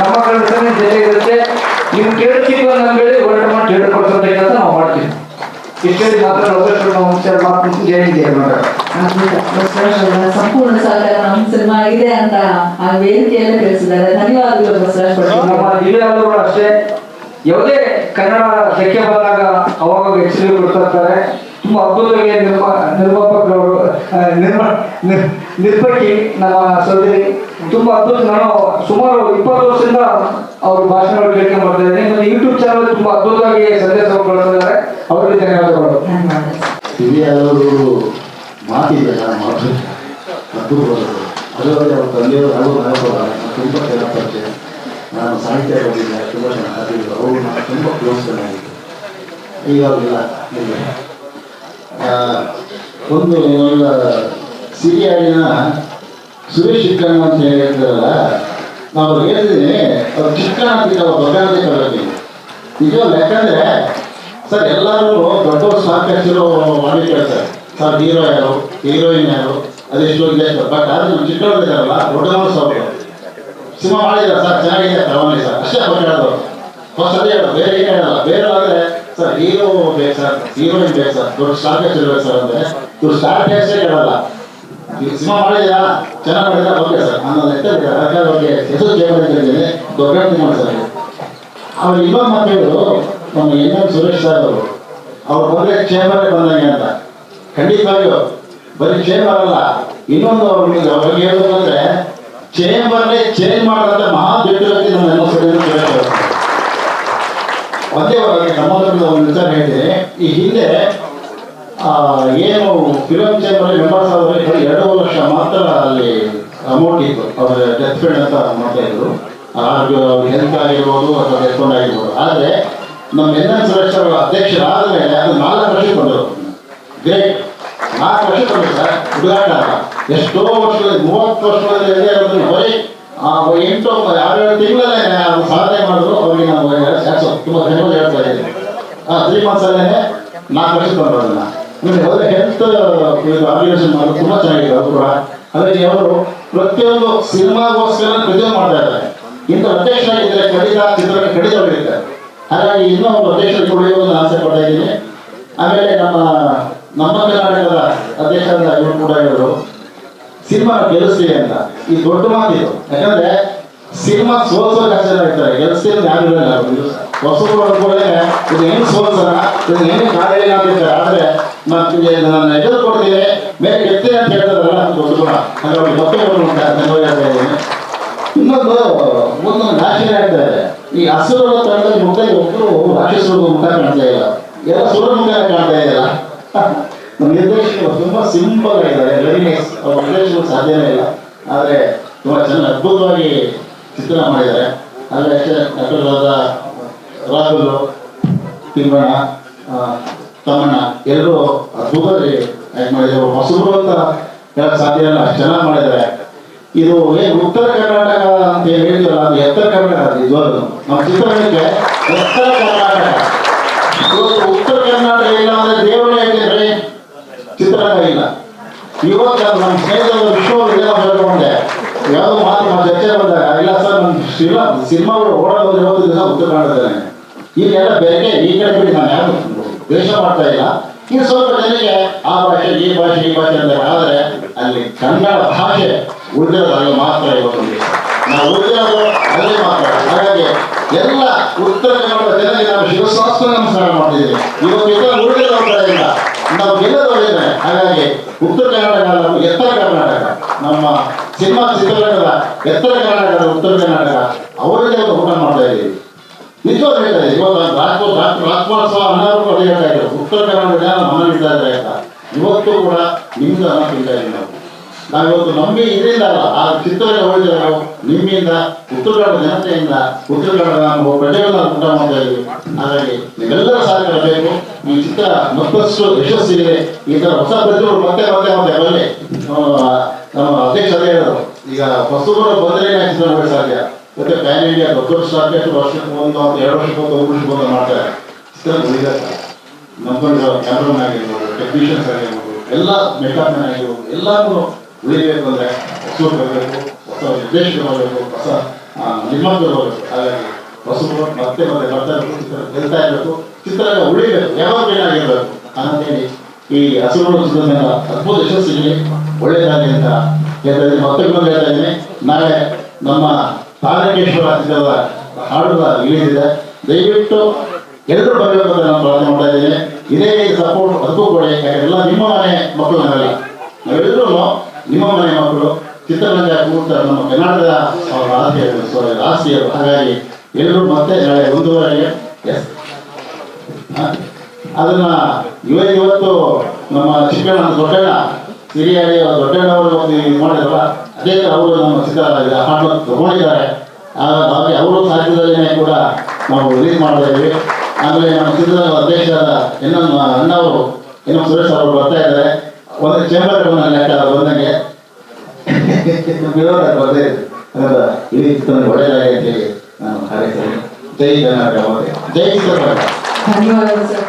ನಮ್ಮ ಕನ್ನಡ ಜೊತೆ ಇರುತ್ತೆ ನೀವು ಕೇಳ್ತೀವಿ ನಮ್ಮ ಹೇಳಿ ಹೋರಾಟ ಮಾಡಿ ಕೊಡ್ಸೋದ ಕೆಲಸ ನಾವು ಮಾಡ್ತೀವಿ. ಇಷ್ಟೇ ಮಾತ್ರ ಮಾತು ಹಿಂದ್ ಸಂಪೂರ್ಣ ಸಹಕಾರ ನಮ್ಮ ಸಿನಿಮಾ ಇದೆ ಅಂತ ಆ ವೇದಿಕೆಯಲ್ಲೇ ತಿಳಿಸಿದ್ದಾರೆ. ಧನ್ಯವಾದಗಳು ಬಸವರಾಜ್ ನಮ್ಮ ಅಷ್ಟೇ. ಯಾವುದೇ ಕನ್ನಡ ಸಖ್ಯ ಬಂದಾಗ ಅವಾಗ ಎಕ್ಸ್ರಿ ಕೊಡ್ತಿರ್ತಾರೆ ತುಂಬಾ ಅದ್ಭುತವಾಗಿ ನಿರ್ಮ, ನಿರ್ಮಾಪಕರವರು ನಿರ್ಮ ನಿರ್ಪಕಿ ನಮ್ಮ ಸೋದರಿ ತುಂಬಾ ಅದ್ಭುತ, ನಾನು ಸುಮಾರು ಇಪ್ಪತ್ತು ವರ್ಷದಿಂದ ಅವ್ರ ಭಾಷಣಗಳು ಕೇಳ್ಕೊಂಡು ಬರ್ತಾ ಇದ್ದೀನಿ. ಮತ್ತೆ ಯೂಟ್ಯೂಬ್ ಚಾನಲ್ ತುಂಬಾ ಅದ್ಭುತವಾಗಿ ಸಂದೇಶ ಕೊಡ್ತಿದ್ದಾರೆ ಅವರಿಗೆ ಧನ್ಯವಾದಗಳು. ಧನ್ಯವಾದ ಹಿರಿಯರು ಮಾತಿದೆ ನಾನು ಮಾತು. ಅದರೊಳಗೆ ಅವ್ರ ತಂದೆಯವರು ಹಾಗೂ ತುಂಬ ಚೆನ್ನಾಗಿ ನಾನು ಸಾಹಿತ್ಯ ಬಂದಿದ್ದೆ ತುಂಬ ಚೆನ್ನಾಗಿ ಅವರು ತುಂಬ ಕ್ಲೋಸ್ ಚೆನ್ನಾಗಿತ್ತು ಇವಾಗಿಲ್ಲ ಇಲ್ಲ ಒಂದು ಈಗ ಸಿರಿಯಾಡಿನ ಸುರೇಶ್ ಚಿಕ್ಕಣ್ಣ ಅಂತ ಹೇಳಿದ್ರಲ್ಲ ನಾವು ಹೇಳಿದ್ದೀನಿ ಅವ್ರು ಚಿಕ್ಕಣ್ಣ ಇದ್ದಾವೆ ಬಗಾರದೆ ಕಳ್ತೀನಿ ನಿಜವಲ್ಲ ಯಾಕಂದ್ರೆ, ಸರ್ ಎಲ್ಲರೂ ದೊಡ್ಡವರು ಸಾಕಷ್ಟು ಮಾಡಿ ಕೇಳ್ತಾರೆ. ಸರ್ ಹೀರೋ ಯಾರು ಹೀರೋಯಿನ್ ಯಾರು ಅದೆಷ್ಟು ಇದೆ ಬಟ್ ಆದ್ರೆ ನಮ್ಮ ಚಿಕ್ಕವರು ಇದ್ದಾರಲ್ಲ, ದೊಡ್ಡವರು ಸ್ವಲ್ಪ ಸಿನಿಮಾ ಮಾಡಿದ್ದಾರೆ ಸರ್, ಚೆನ್ನಾಗಿದೆ ಸರ್ ಅಷ್ಟೇ ಬಗ್ಗೆ ಹೇಳೋದು, ಬೇರೆ ಹೇಳಲ್ಲ. ಬೇರೆ ಆದರೆ ಸರ್, ಹೀರೋ ಬೇಕು ಸರ್, ಹೀರೋಯಿನ್ ಬೇಕು ಸರ್, ದೊಡ್ಡ ಸ್ಟಾರ್ ಕ್ಯಾಸ್ಟ್ ಇರ್ಬೇಕು ಸರ್, ಅಂದ್ರೆ ದೊಡ್ಡ ಸ್ಟಾರ್ ಕ್ಯಾಸ್ಟೇ ಹೇಳಲ್ಲ ನೀವು ಸಿನಿಮಾ ಮಾಡಿದ ಚೆನ್ನಾಗಿ ಮಾಡಿದ್ರೆ? ಓಕೆ ಸರ್, ನಾನು ಲೆಕ್ಕ ಯಾಕಂದ್ರೆ ಅವ್ರಿಗೆ ಹೆಸರು ಕೇಳಿದ್ದೀನಿ ದೊಡ್ಡ ಮಾಡಿ ಸರ್. ಅವ್ರು ಇನ್ನೊಂದು ಮಾತು ಹೇಳಿದ್ರು ನಮ್ಮ ಎನ್ ಎಂ ಸುರೇಶ್ ಸರ್ ಅವರು, ಅವ್ರು ಬಂದ್ರೆ ಚೇಂಬರ್ ಬಂದಂಗೆ ಅಂತ. ಖಂಡಿತವಾಗಿಯೂ ಬರೀ ಚೇಂಬರ್ ಅಲ್ಲ, ಇನ್ನೊಂದು ಅವ್ರಿಗೆ ಅವ್ರಿಗೆ ಹೇಳೋದಂದ್ರೆ ಚೇಂಬರ್ನೇ ಚೇಂಜ್ ಮಾಡೋದಂತ ಮಹಾ ದೊಡ್ಡ ವ್ಯಕ್ತಿ ನಮ್ಮ ಎಲ್ಲ ಸಭೆಯನ್ನು ಕೇಳ್ತಾರೆ ಒಂದೇ ಸಂಬಂಧದ ಒಂದು ವಿಚಾರ ಹೇಳಿದೆ ಈ ಹಿಂದೆ ಏನು ಫಿಲಂ ಚೇಂಬರ್ ಮೆಂಬರ್ಸ್ ಬರೀ ಎರಡು ಲಕ್ಷ ಮಾತ್ರ ಅಲ್ಲಿ ಅಮೌಂಟ್ ಇತ್ತು. ಅವರ ಡೆತ್ ಫಂಡ್ ಅಂತ ಮಾಡ್ತಾ ಇದ್ರು. ಹೆಲ್ತ್ ಆಗಿರ್ಬೋದು ಅಥವಾ ಡೆತ್ ಫಂಡ್ ಆಗಿರ್ಬೋದು. ಆದರೆ, ನಮ್ಮ ಎನ್ ಎನ್ ಸುರೇಶ್ ಅವರ ಅಧ್ಯಕ್ಷರಾದ ಮೇಲೆ ಅದು ನಾಲ್ಕು ಲಕ್ಷ ಬಂದರು ಗ್ರೇಟ್ ನಾಲ್ಕು ಲಕ್ಷ ಬಂದರು ಸರ್. ಅಲ್ಲ. ಎಷ್ಟೋ ವರ್ಷಗಳಲ್ಲಿ, ಮೂವತ್ತು ವರ್ಷಗಳಲ್ಲಿ ಬರೀ, ಆ, ಎಂಟು ಯಾವ್ಯಾವ ತಿಂಗಳಲ್ಲೇ ಸಾಧನೆ ಮಾಡಿದ್ರು. ಅವರಿಗೆ ನಾವು ಯಾಕೆ ತುಂಬ ಧನ್ಯವಾದ ಹೇಳ್ತಾ ಇದ್ದೀನಿ ಆ ತ್ರೀ ಮಂತ್ಸ್ ಅಲ್ಲೇ ನಾಲ್ಕು ವರ್ಷ ತಂದ್ರು ಅದನ್ನ ಆಮೇಲೆ ಅವರ ಹೆಲ್ತ್ ಆರ್ಗನೈಸೇಷನ್ ಮಾಡೋದು ತುಂಬಾ ಚೆನ್ನಾಗಿದೆ, ಅವರು ಕೂಡ. ಹಾಗಾಗಿ ಅವರು ಪ್ರತಿಯೊಂದು ಸಿನಿಮಾಗೋಸ್ಕರ ಪ್ರತಿಯೊಂದು ಮಾಡ್ತಾ ಇದ್ದಾರೆ. ಇಂಥ ಅಧ್ಯಕ್ಷರಾಗಿದ್ದರೆ ಕಡಿತ ಚಿತ್ರಕ್ಕೆ ಕಡಿತ ಹೊಡೆಯುತ್ತಾರೆ ಹಾಗಾಗಿ ಇನ್ನೂ ಅವರು ಅಧ್ಯಕ್ಷರು ಕೊಡಿಯೋ ಒಂದು ಆಸೆ ಪಡ್ತಾ ಇದ್ದೀನಿ. ಆಮೇಲೆ ನಮ್ಮ ನಮ್ಮ ಕರ್ನಾಟಕದ ಅಧ್ಯಕ್ಷರಾದ ಇವರು ಕೂಡ ಇವರು. ಸಿನಿಮಾ ಗೆಲ್ಲಿಸ್ತೀವಿ ಅಂತ. ಈ ದೊಡ್ಡ ಮಾತಿದು. ಯಾಕಂದ್ರೆ ಸಿನಿಮಾ ಸೋಲ್ಸೋ ಜಾಸ್ತಿ ಇರ್ತಾರೆ ಗೆಲ್ಲಿಸ್ತೀವಿ ಅಂತ ಯಾರು ಇರಲ್ಲ ಹೊಸಬ್ರು ಅಂದ್ಕೊಳ್ಳೆ ಇದು ಹೆಂಗ್ ಸೋಲ್ಸೋಣ ಇದು ಹೆಂಗೆ ಅಂತಿರ್ತಾರೆ ಆದ್ರೆ ಮತ್ತೆ ನಾನು ಎದುರು ಕೊಡ್ತೀನಿ ಮೇಲೆ ಗೆಲ್ತೀನಿ ಅಂತ ಹೇಳ್ತಾರಲ್ಲ ಗುಣ ಹಾಗಾಗಿ ಇದ್ದೀನಿ. ಇನ್ನೊಂದು ಒಂದು ರಾಶಿ ಹೇಳ್ತಾರೆ ಈ ಹಸಿರು ತಂಡದ ಮುಖದಲ್ಲಿ ಒಬ್ಬರು ರಾಕ್ಷಸರು ಮುಖ ಕಾಣ್ತಾ ಇಲ್ಲ. ಎಲ್ಲ ಸೂರ್ಯ ಮುಖ ಕಾಣ್ತಾ ಇಲ್ಲ ನಿರ್ದೇಶಕರು ತುಂಬಾ ಸಿಂಪಲ್ ಆಗಿದ್ದಾರೆ. ವೆರಿ ನೈಸ್ ಅವ್ರ ಸಾಧ್ಯನೇ ಇಲ್ಲ. ಆದರೆ ತುಂಬಾ ಚೆನ್ನಾಗಿ ಅದ್ಭುತವಾಗಿ ಚಿತ್ರಣ ಮಾಡಿದ್ದಾರೆ ಆದರೆ ಅಷ್ಟೇ ನಟರಾದ ರಾಹುಲ್, ತಿಮ್ಮಣ್ಣ ತಮ್ಮಣ್ಣ ಎಲ್ಲರೂ ಅದ್ಭುತವಾಗಿ ಆ್ಯಕ್ಟ್ ಮಾಡಿದ್ದಾರೆ. ಹೊಸಬ್ರು ಅಂತ ಹೇಳಕ್ ಸಾಧ್ಯ ಇಲ್ಲ, ಅಷ್ಟು ಚೆನ್ನಾಗಿ ಮಾಡಿದ್ದಾರೆ. ಇದು ಏನು ಉತ್ತರ ಕರ್ನಾಟಕ ಅಂತ ಹೇಳಿದ್ವಲ್ಲ, ಅದು ಎತ್ತರ ಕರ್ನಾಟಕ ಇದು ನಮ್ಮ ಚಿತ್ರರಂಗಕ್ಕೆ ಉತ್ತರ ಕರ್ನಾಟಕ. ಉತ್ತರ ಕರ್ನಾಟಕ ಇಲ್ಲ ಅಂದ್ರೆ ದೇವರೇ ಯಾಕೆಂದ್ರೆ ಚಿತ್ರರಂಗ ಇಲ್ಲ. ಇವತ್ತು ನಮ್ಮ ಸ್ನೇಹಿತರು ವಿಶ್ವವಿದ್ಯಾಲಯ ಹೇಳ್ಕೊಂಡೆ. ಯಾವುದೋ ಮಾತು ಚರ್ಚೆ ಬಂದಾಗ, ಇಲ್ಲ ಸಿನಿಮಾ ಸಿನಿಮಾಗಳು ಓಡೋದು ಇರೋದು ಉತ್ತರ ಕನ್ನಡದಲ್ಲೇ ಈಗೆಲ್ಲ ಬೇರೆ ಈ ಕಡೆ ಬಿಡಿ ನಾನು ಯಾರು ದ್ವೇಷ ಮಾಡ್ತಾ ಇಲ್ಲ. ಇನ್ನು ಸ್ವಲ್ಪ ಜನರಿಗೆ ಆ ಭಾಷೆ, ಈ ಭಾಷೆ ಈ ಭಾಷೆ ಅಂತ ಆದರೆ ಅಲ್ಲಿ ಕನ್ನಡ ಭಾಷೆ ಉಳಿದಿರೋದು ಅಲ್ಲಿ ಮಾತ್ರ ಇವತ್ತು. ನಾವು ಉಳಿದಿರೋದು ಅಲ್ಲಿ ಮಾತ್ರ. ಹಾಗಾಗಿ ಎಲ್ಲ ಉತ್ತರ ಕನ್ನಡ ಜನರಿಗೆ ನಾವು ಶಿವಶಾಸ್ತ್ರ ನಮಸ್ಕಾರ ಮಾಡ್ತಿದ್ದೀವಿ ಇವತ್ತು ಉಳಿದಿರೋ ಇಲ್ಲ. ನಾವು ಗೆಲ್ಲದವರೇನೆ ಹಾಗಾಗಿ ಉತ್ತರ ಕನ್ನಡ ಎತ್ತರ ಕರ್ನಾಟಕ, ನಮ್ಮ ಸಿನಿಮಾ ಚಿತ್ರರಂಗದ ಎತ್ತರ ಕರ್ನಾಟಕದ ಉತ್ತರ ಕರ್ನಾಟಕ ಅವರಿಗೆ ಒಂದು ಊಟ ಮಾಡ್ತಾ ಇದ್ದೀವಿ. ನಿಜವಾದ ಹೇಳ್ತಾ ಇದೆ ಇವತ್ತು ರಾಜ್ಕೋಟ್ ಡಾಕ್ಟರ್ ರಾಜ್ಕುಮಾರ್ ಸಹ ಅಣ್ಣವರು ಕೂಡ ಹೇಳ್ತಾ ಇದ್ರು ಉತ್ತರ ಕರ್ನಾಟಕ ಮನ ಇದ್ದಾರೆ ಅಂತ. ಇವತ್ತು ಕೂಡ ನಿಮ್ದು ಅನ್ನ ತಿಂತಾ ಇದ್ದೀವಿ ನಾವು. ನಾವಿವತ್ತು ನಂಬಿ ಇದರಿಂದ ಅಲ್ಲ, ಆ ಚಿತ್ರರಂಗ ಹೋಗಿದ್ದಾರೆ ನಿಮ್ಮಿಂದ ಉತ್ತರ ಕನ್ನಡ ಜನತೆಯಿಂದ ಉತ್ತರ ಕನ್ನಡ ನಾವು ಪ್ರಜೆಗಳನ್ನ ಊಟ ಮಾಡ್ತಾ ಇದ್ದೀವಿ. ಹಾಗಾಗಿ ನೀವೆಲ್ಲರ ಸಹಕಾರ ಬೇಕು. ಈ ಚಿತ್ರ ಮತ್ತಷ್ಟು ಯಶಸ್ಸಿದೆ ಈ ತರ ಹೊಸ ಪ್ರತಿಗಳು ಮತ್ತೆ ಮತ್ತೆ ಮತ್ತೆ ಬರಲಿ ನಮ್ಮ ಅದೇ ಹೇಳಿದ್ರು. ಈಗ ಹೊಸಬರು ಬಂದರೆ ಚಿತ್ರ ಸಾಧ್ಯ? ಮತ್ತೆ ಪ್ಯಾನ್ ಇಂಡಿಯಾ ದೊಡ್ಡ ವರ್ಷ ಸ್ಟಾರ್ಟ್ ಅಥವಾ ವರ್ಷಕ್ಕೆ ಒಂದು ಒಂದು ಎರಡು ವರ್ಷಕ್ಕೆ ಒಂದು, ಮೂರು ವರ್ಷಕ್ಕೆ ಮಾಡ್ತಾರೆ. ಚಿತ್ರ ಉಳಿದಕ್ಕೆ ನಮ್ಮದು ಕ್ಯಾಮ್ರಾಮನ್ ಆಗಿರ್ಬೋದು ಟೆಕ್ನಿಷಿಯನ್ಸ್ ಆಗಿರ್ಬೋದು, ಎಲ್ಲ ಮೇಕಪ್ ಆಗಿರ್ಬೋದು ಎಲ್ಲರೂ ಉಳಿಬೇಕು ಅಂದ್ರೆ ಹೊಸೂರು ಬರಬೇಕು, ಹೊಸ ನಿರ್ದೇಶಕರು ಬರಬೇಕು, ಹೊಸ ನಿರ್ಮಾಪಕರು ಬರಬೇಕು. ಹಾಗಾಗಿ ಹೊಸಬರು ಮತ್ತೆ ಮತ್ತೆ ಬರ್ತಾ ಇರಬೇಕು, ಚಿತ್ರ ಗೆಲ್ತಾ ಇರಬೇಕು ಚಿತ್ರ ಉಳಿಬೇಕು. ಯಾವಾಗ ಆಗಿರಬೇಕು ಅನ್ನೋದೇಳಿ ಈ ಹಸಿರು ಚಿತ್ರದಿಂದ ಅದ್ಭುತ ಯಶಸ್ಸಿಗೆ ಒಳ್ಳೆಯದಾಗಲಿ ಅಂತ ಹೇಳ್ತಾ ಇದ್ದೀನಿ. ಮತ್ತೊಮ್ಮೆ ಹೇಳ್ತಾ ಇದ್ದೀನಿ. ನಾಳೆ ನಮ್ಮ ತಾರಕೇಶ್ವರ ಚಿತ್ರದ ಹಾಡುವ ಇಳಿದಿದೆ ದಯವಿಟ್ಟು ಎಲ್ಲರೂ ಬರಬೇಕು ಅಂತ ನಾನು ಪ್ರಾರ್ಥನೆ ಮಾಡ್ತಾ ಇದ್ದೇನೆ. ಇದೇ ರೀತಿ ಸಪೋರ್ಟ್ ಅದಕ್ಕೂ ಕೊಡಿ. ಯಾಕಂದ್ರೆ ಎಲ್ಲ ನಿಮ್ಮ ಮನೆ ಮಕ್ಕಳು ನಾವೆಲ್ಲ ನಾವೆಲ್ಲರೂ ನಿಮ್ಮ ಮನೆ ಮಕ್ಕಳು. ಚಿತ್ರರಂಗ ಕೂತ ನಮ್ಮ ಕರ್ನಾಟಕದ ಅವರ ಆಸ್ತಿ ಆಸೆಯರು ಹಾಗಾಗಿ ಎಲ್ಲರೂ ಮತ್ತೆ ನಾಳೆ ಒಂದೂವರೆಗೆ ಎಸ್ ಅದನ್ನ ಇವ ಇವತ್ತು ನಮ್ಮ ಶಿಕ್ಷಣ ದೊಡ್ಡಣ್ಣ ಹಿರಿಯರಿ ದೊಡ್ಡಣ್ಣವರು ಒಂದು ಇದು ಮಾಡಿದ್ರಲ್ಲ ಅದೇ ಅವರು ನಮ್ಮ ಚಿತ್ರ ಹಾಡು ತಗೊಂಡಿದ್ದಾರೆ. ಹಾಗಾಗಿ ಅವರು ಸಾಹಿತ್ಯದಲ್ಲೇ ಕೂಡ ನಾವು ರಿಲೀಸ್ ಮಾಡ್ತಾ ಇದ್ದೀವಿ. ಆಮೇಲೆ ನಮ್ಮ ಚಿತ್ರದ ಅಧ್ಯಕ್ಷರ ಇನ್ನೊಂದು ಅಣ್ಣವರು ಇನ್ನೊಂದು ಸುರೇಶ್ ಅವರು ಬರ್ತಾ ಇದ್ದಾರೆ. ಒಂದು ಚೇಂಬರ್ ಲೆಕ್ಕ ಬಂದಂಗೆ ಬರ್ದೇ ಇಡೀ ಚಿತ್ರದಲ್ಲಿ ಒಳ್ಳೆಯದಾಗಿ ಅಂತ ಹೇಳಿ ನಾನು ಹಾರೈಸ್ತೇನೆ. ಜೈ ಕರ್ನಾಟಕ ಜೈ ಕರ್ನಾಟಕ ಧನ್ಯವಾದಗಳು ಸರ್.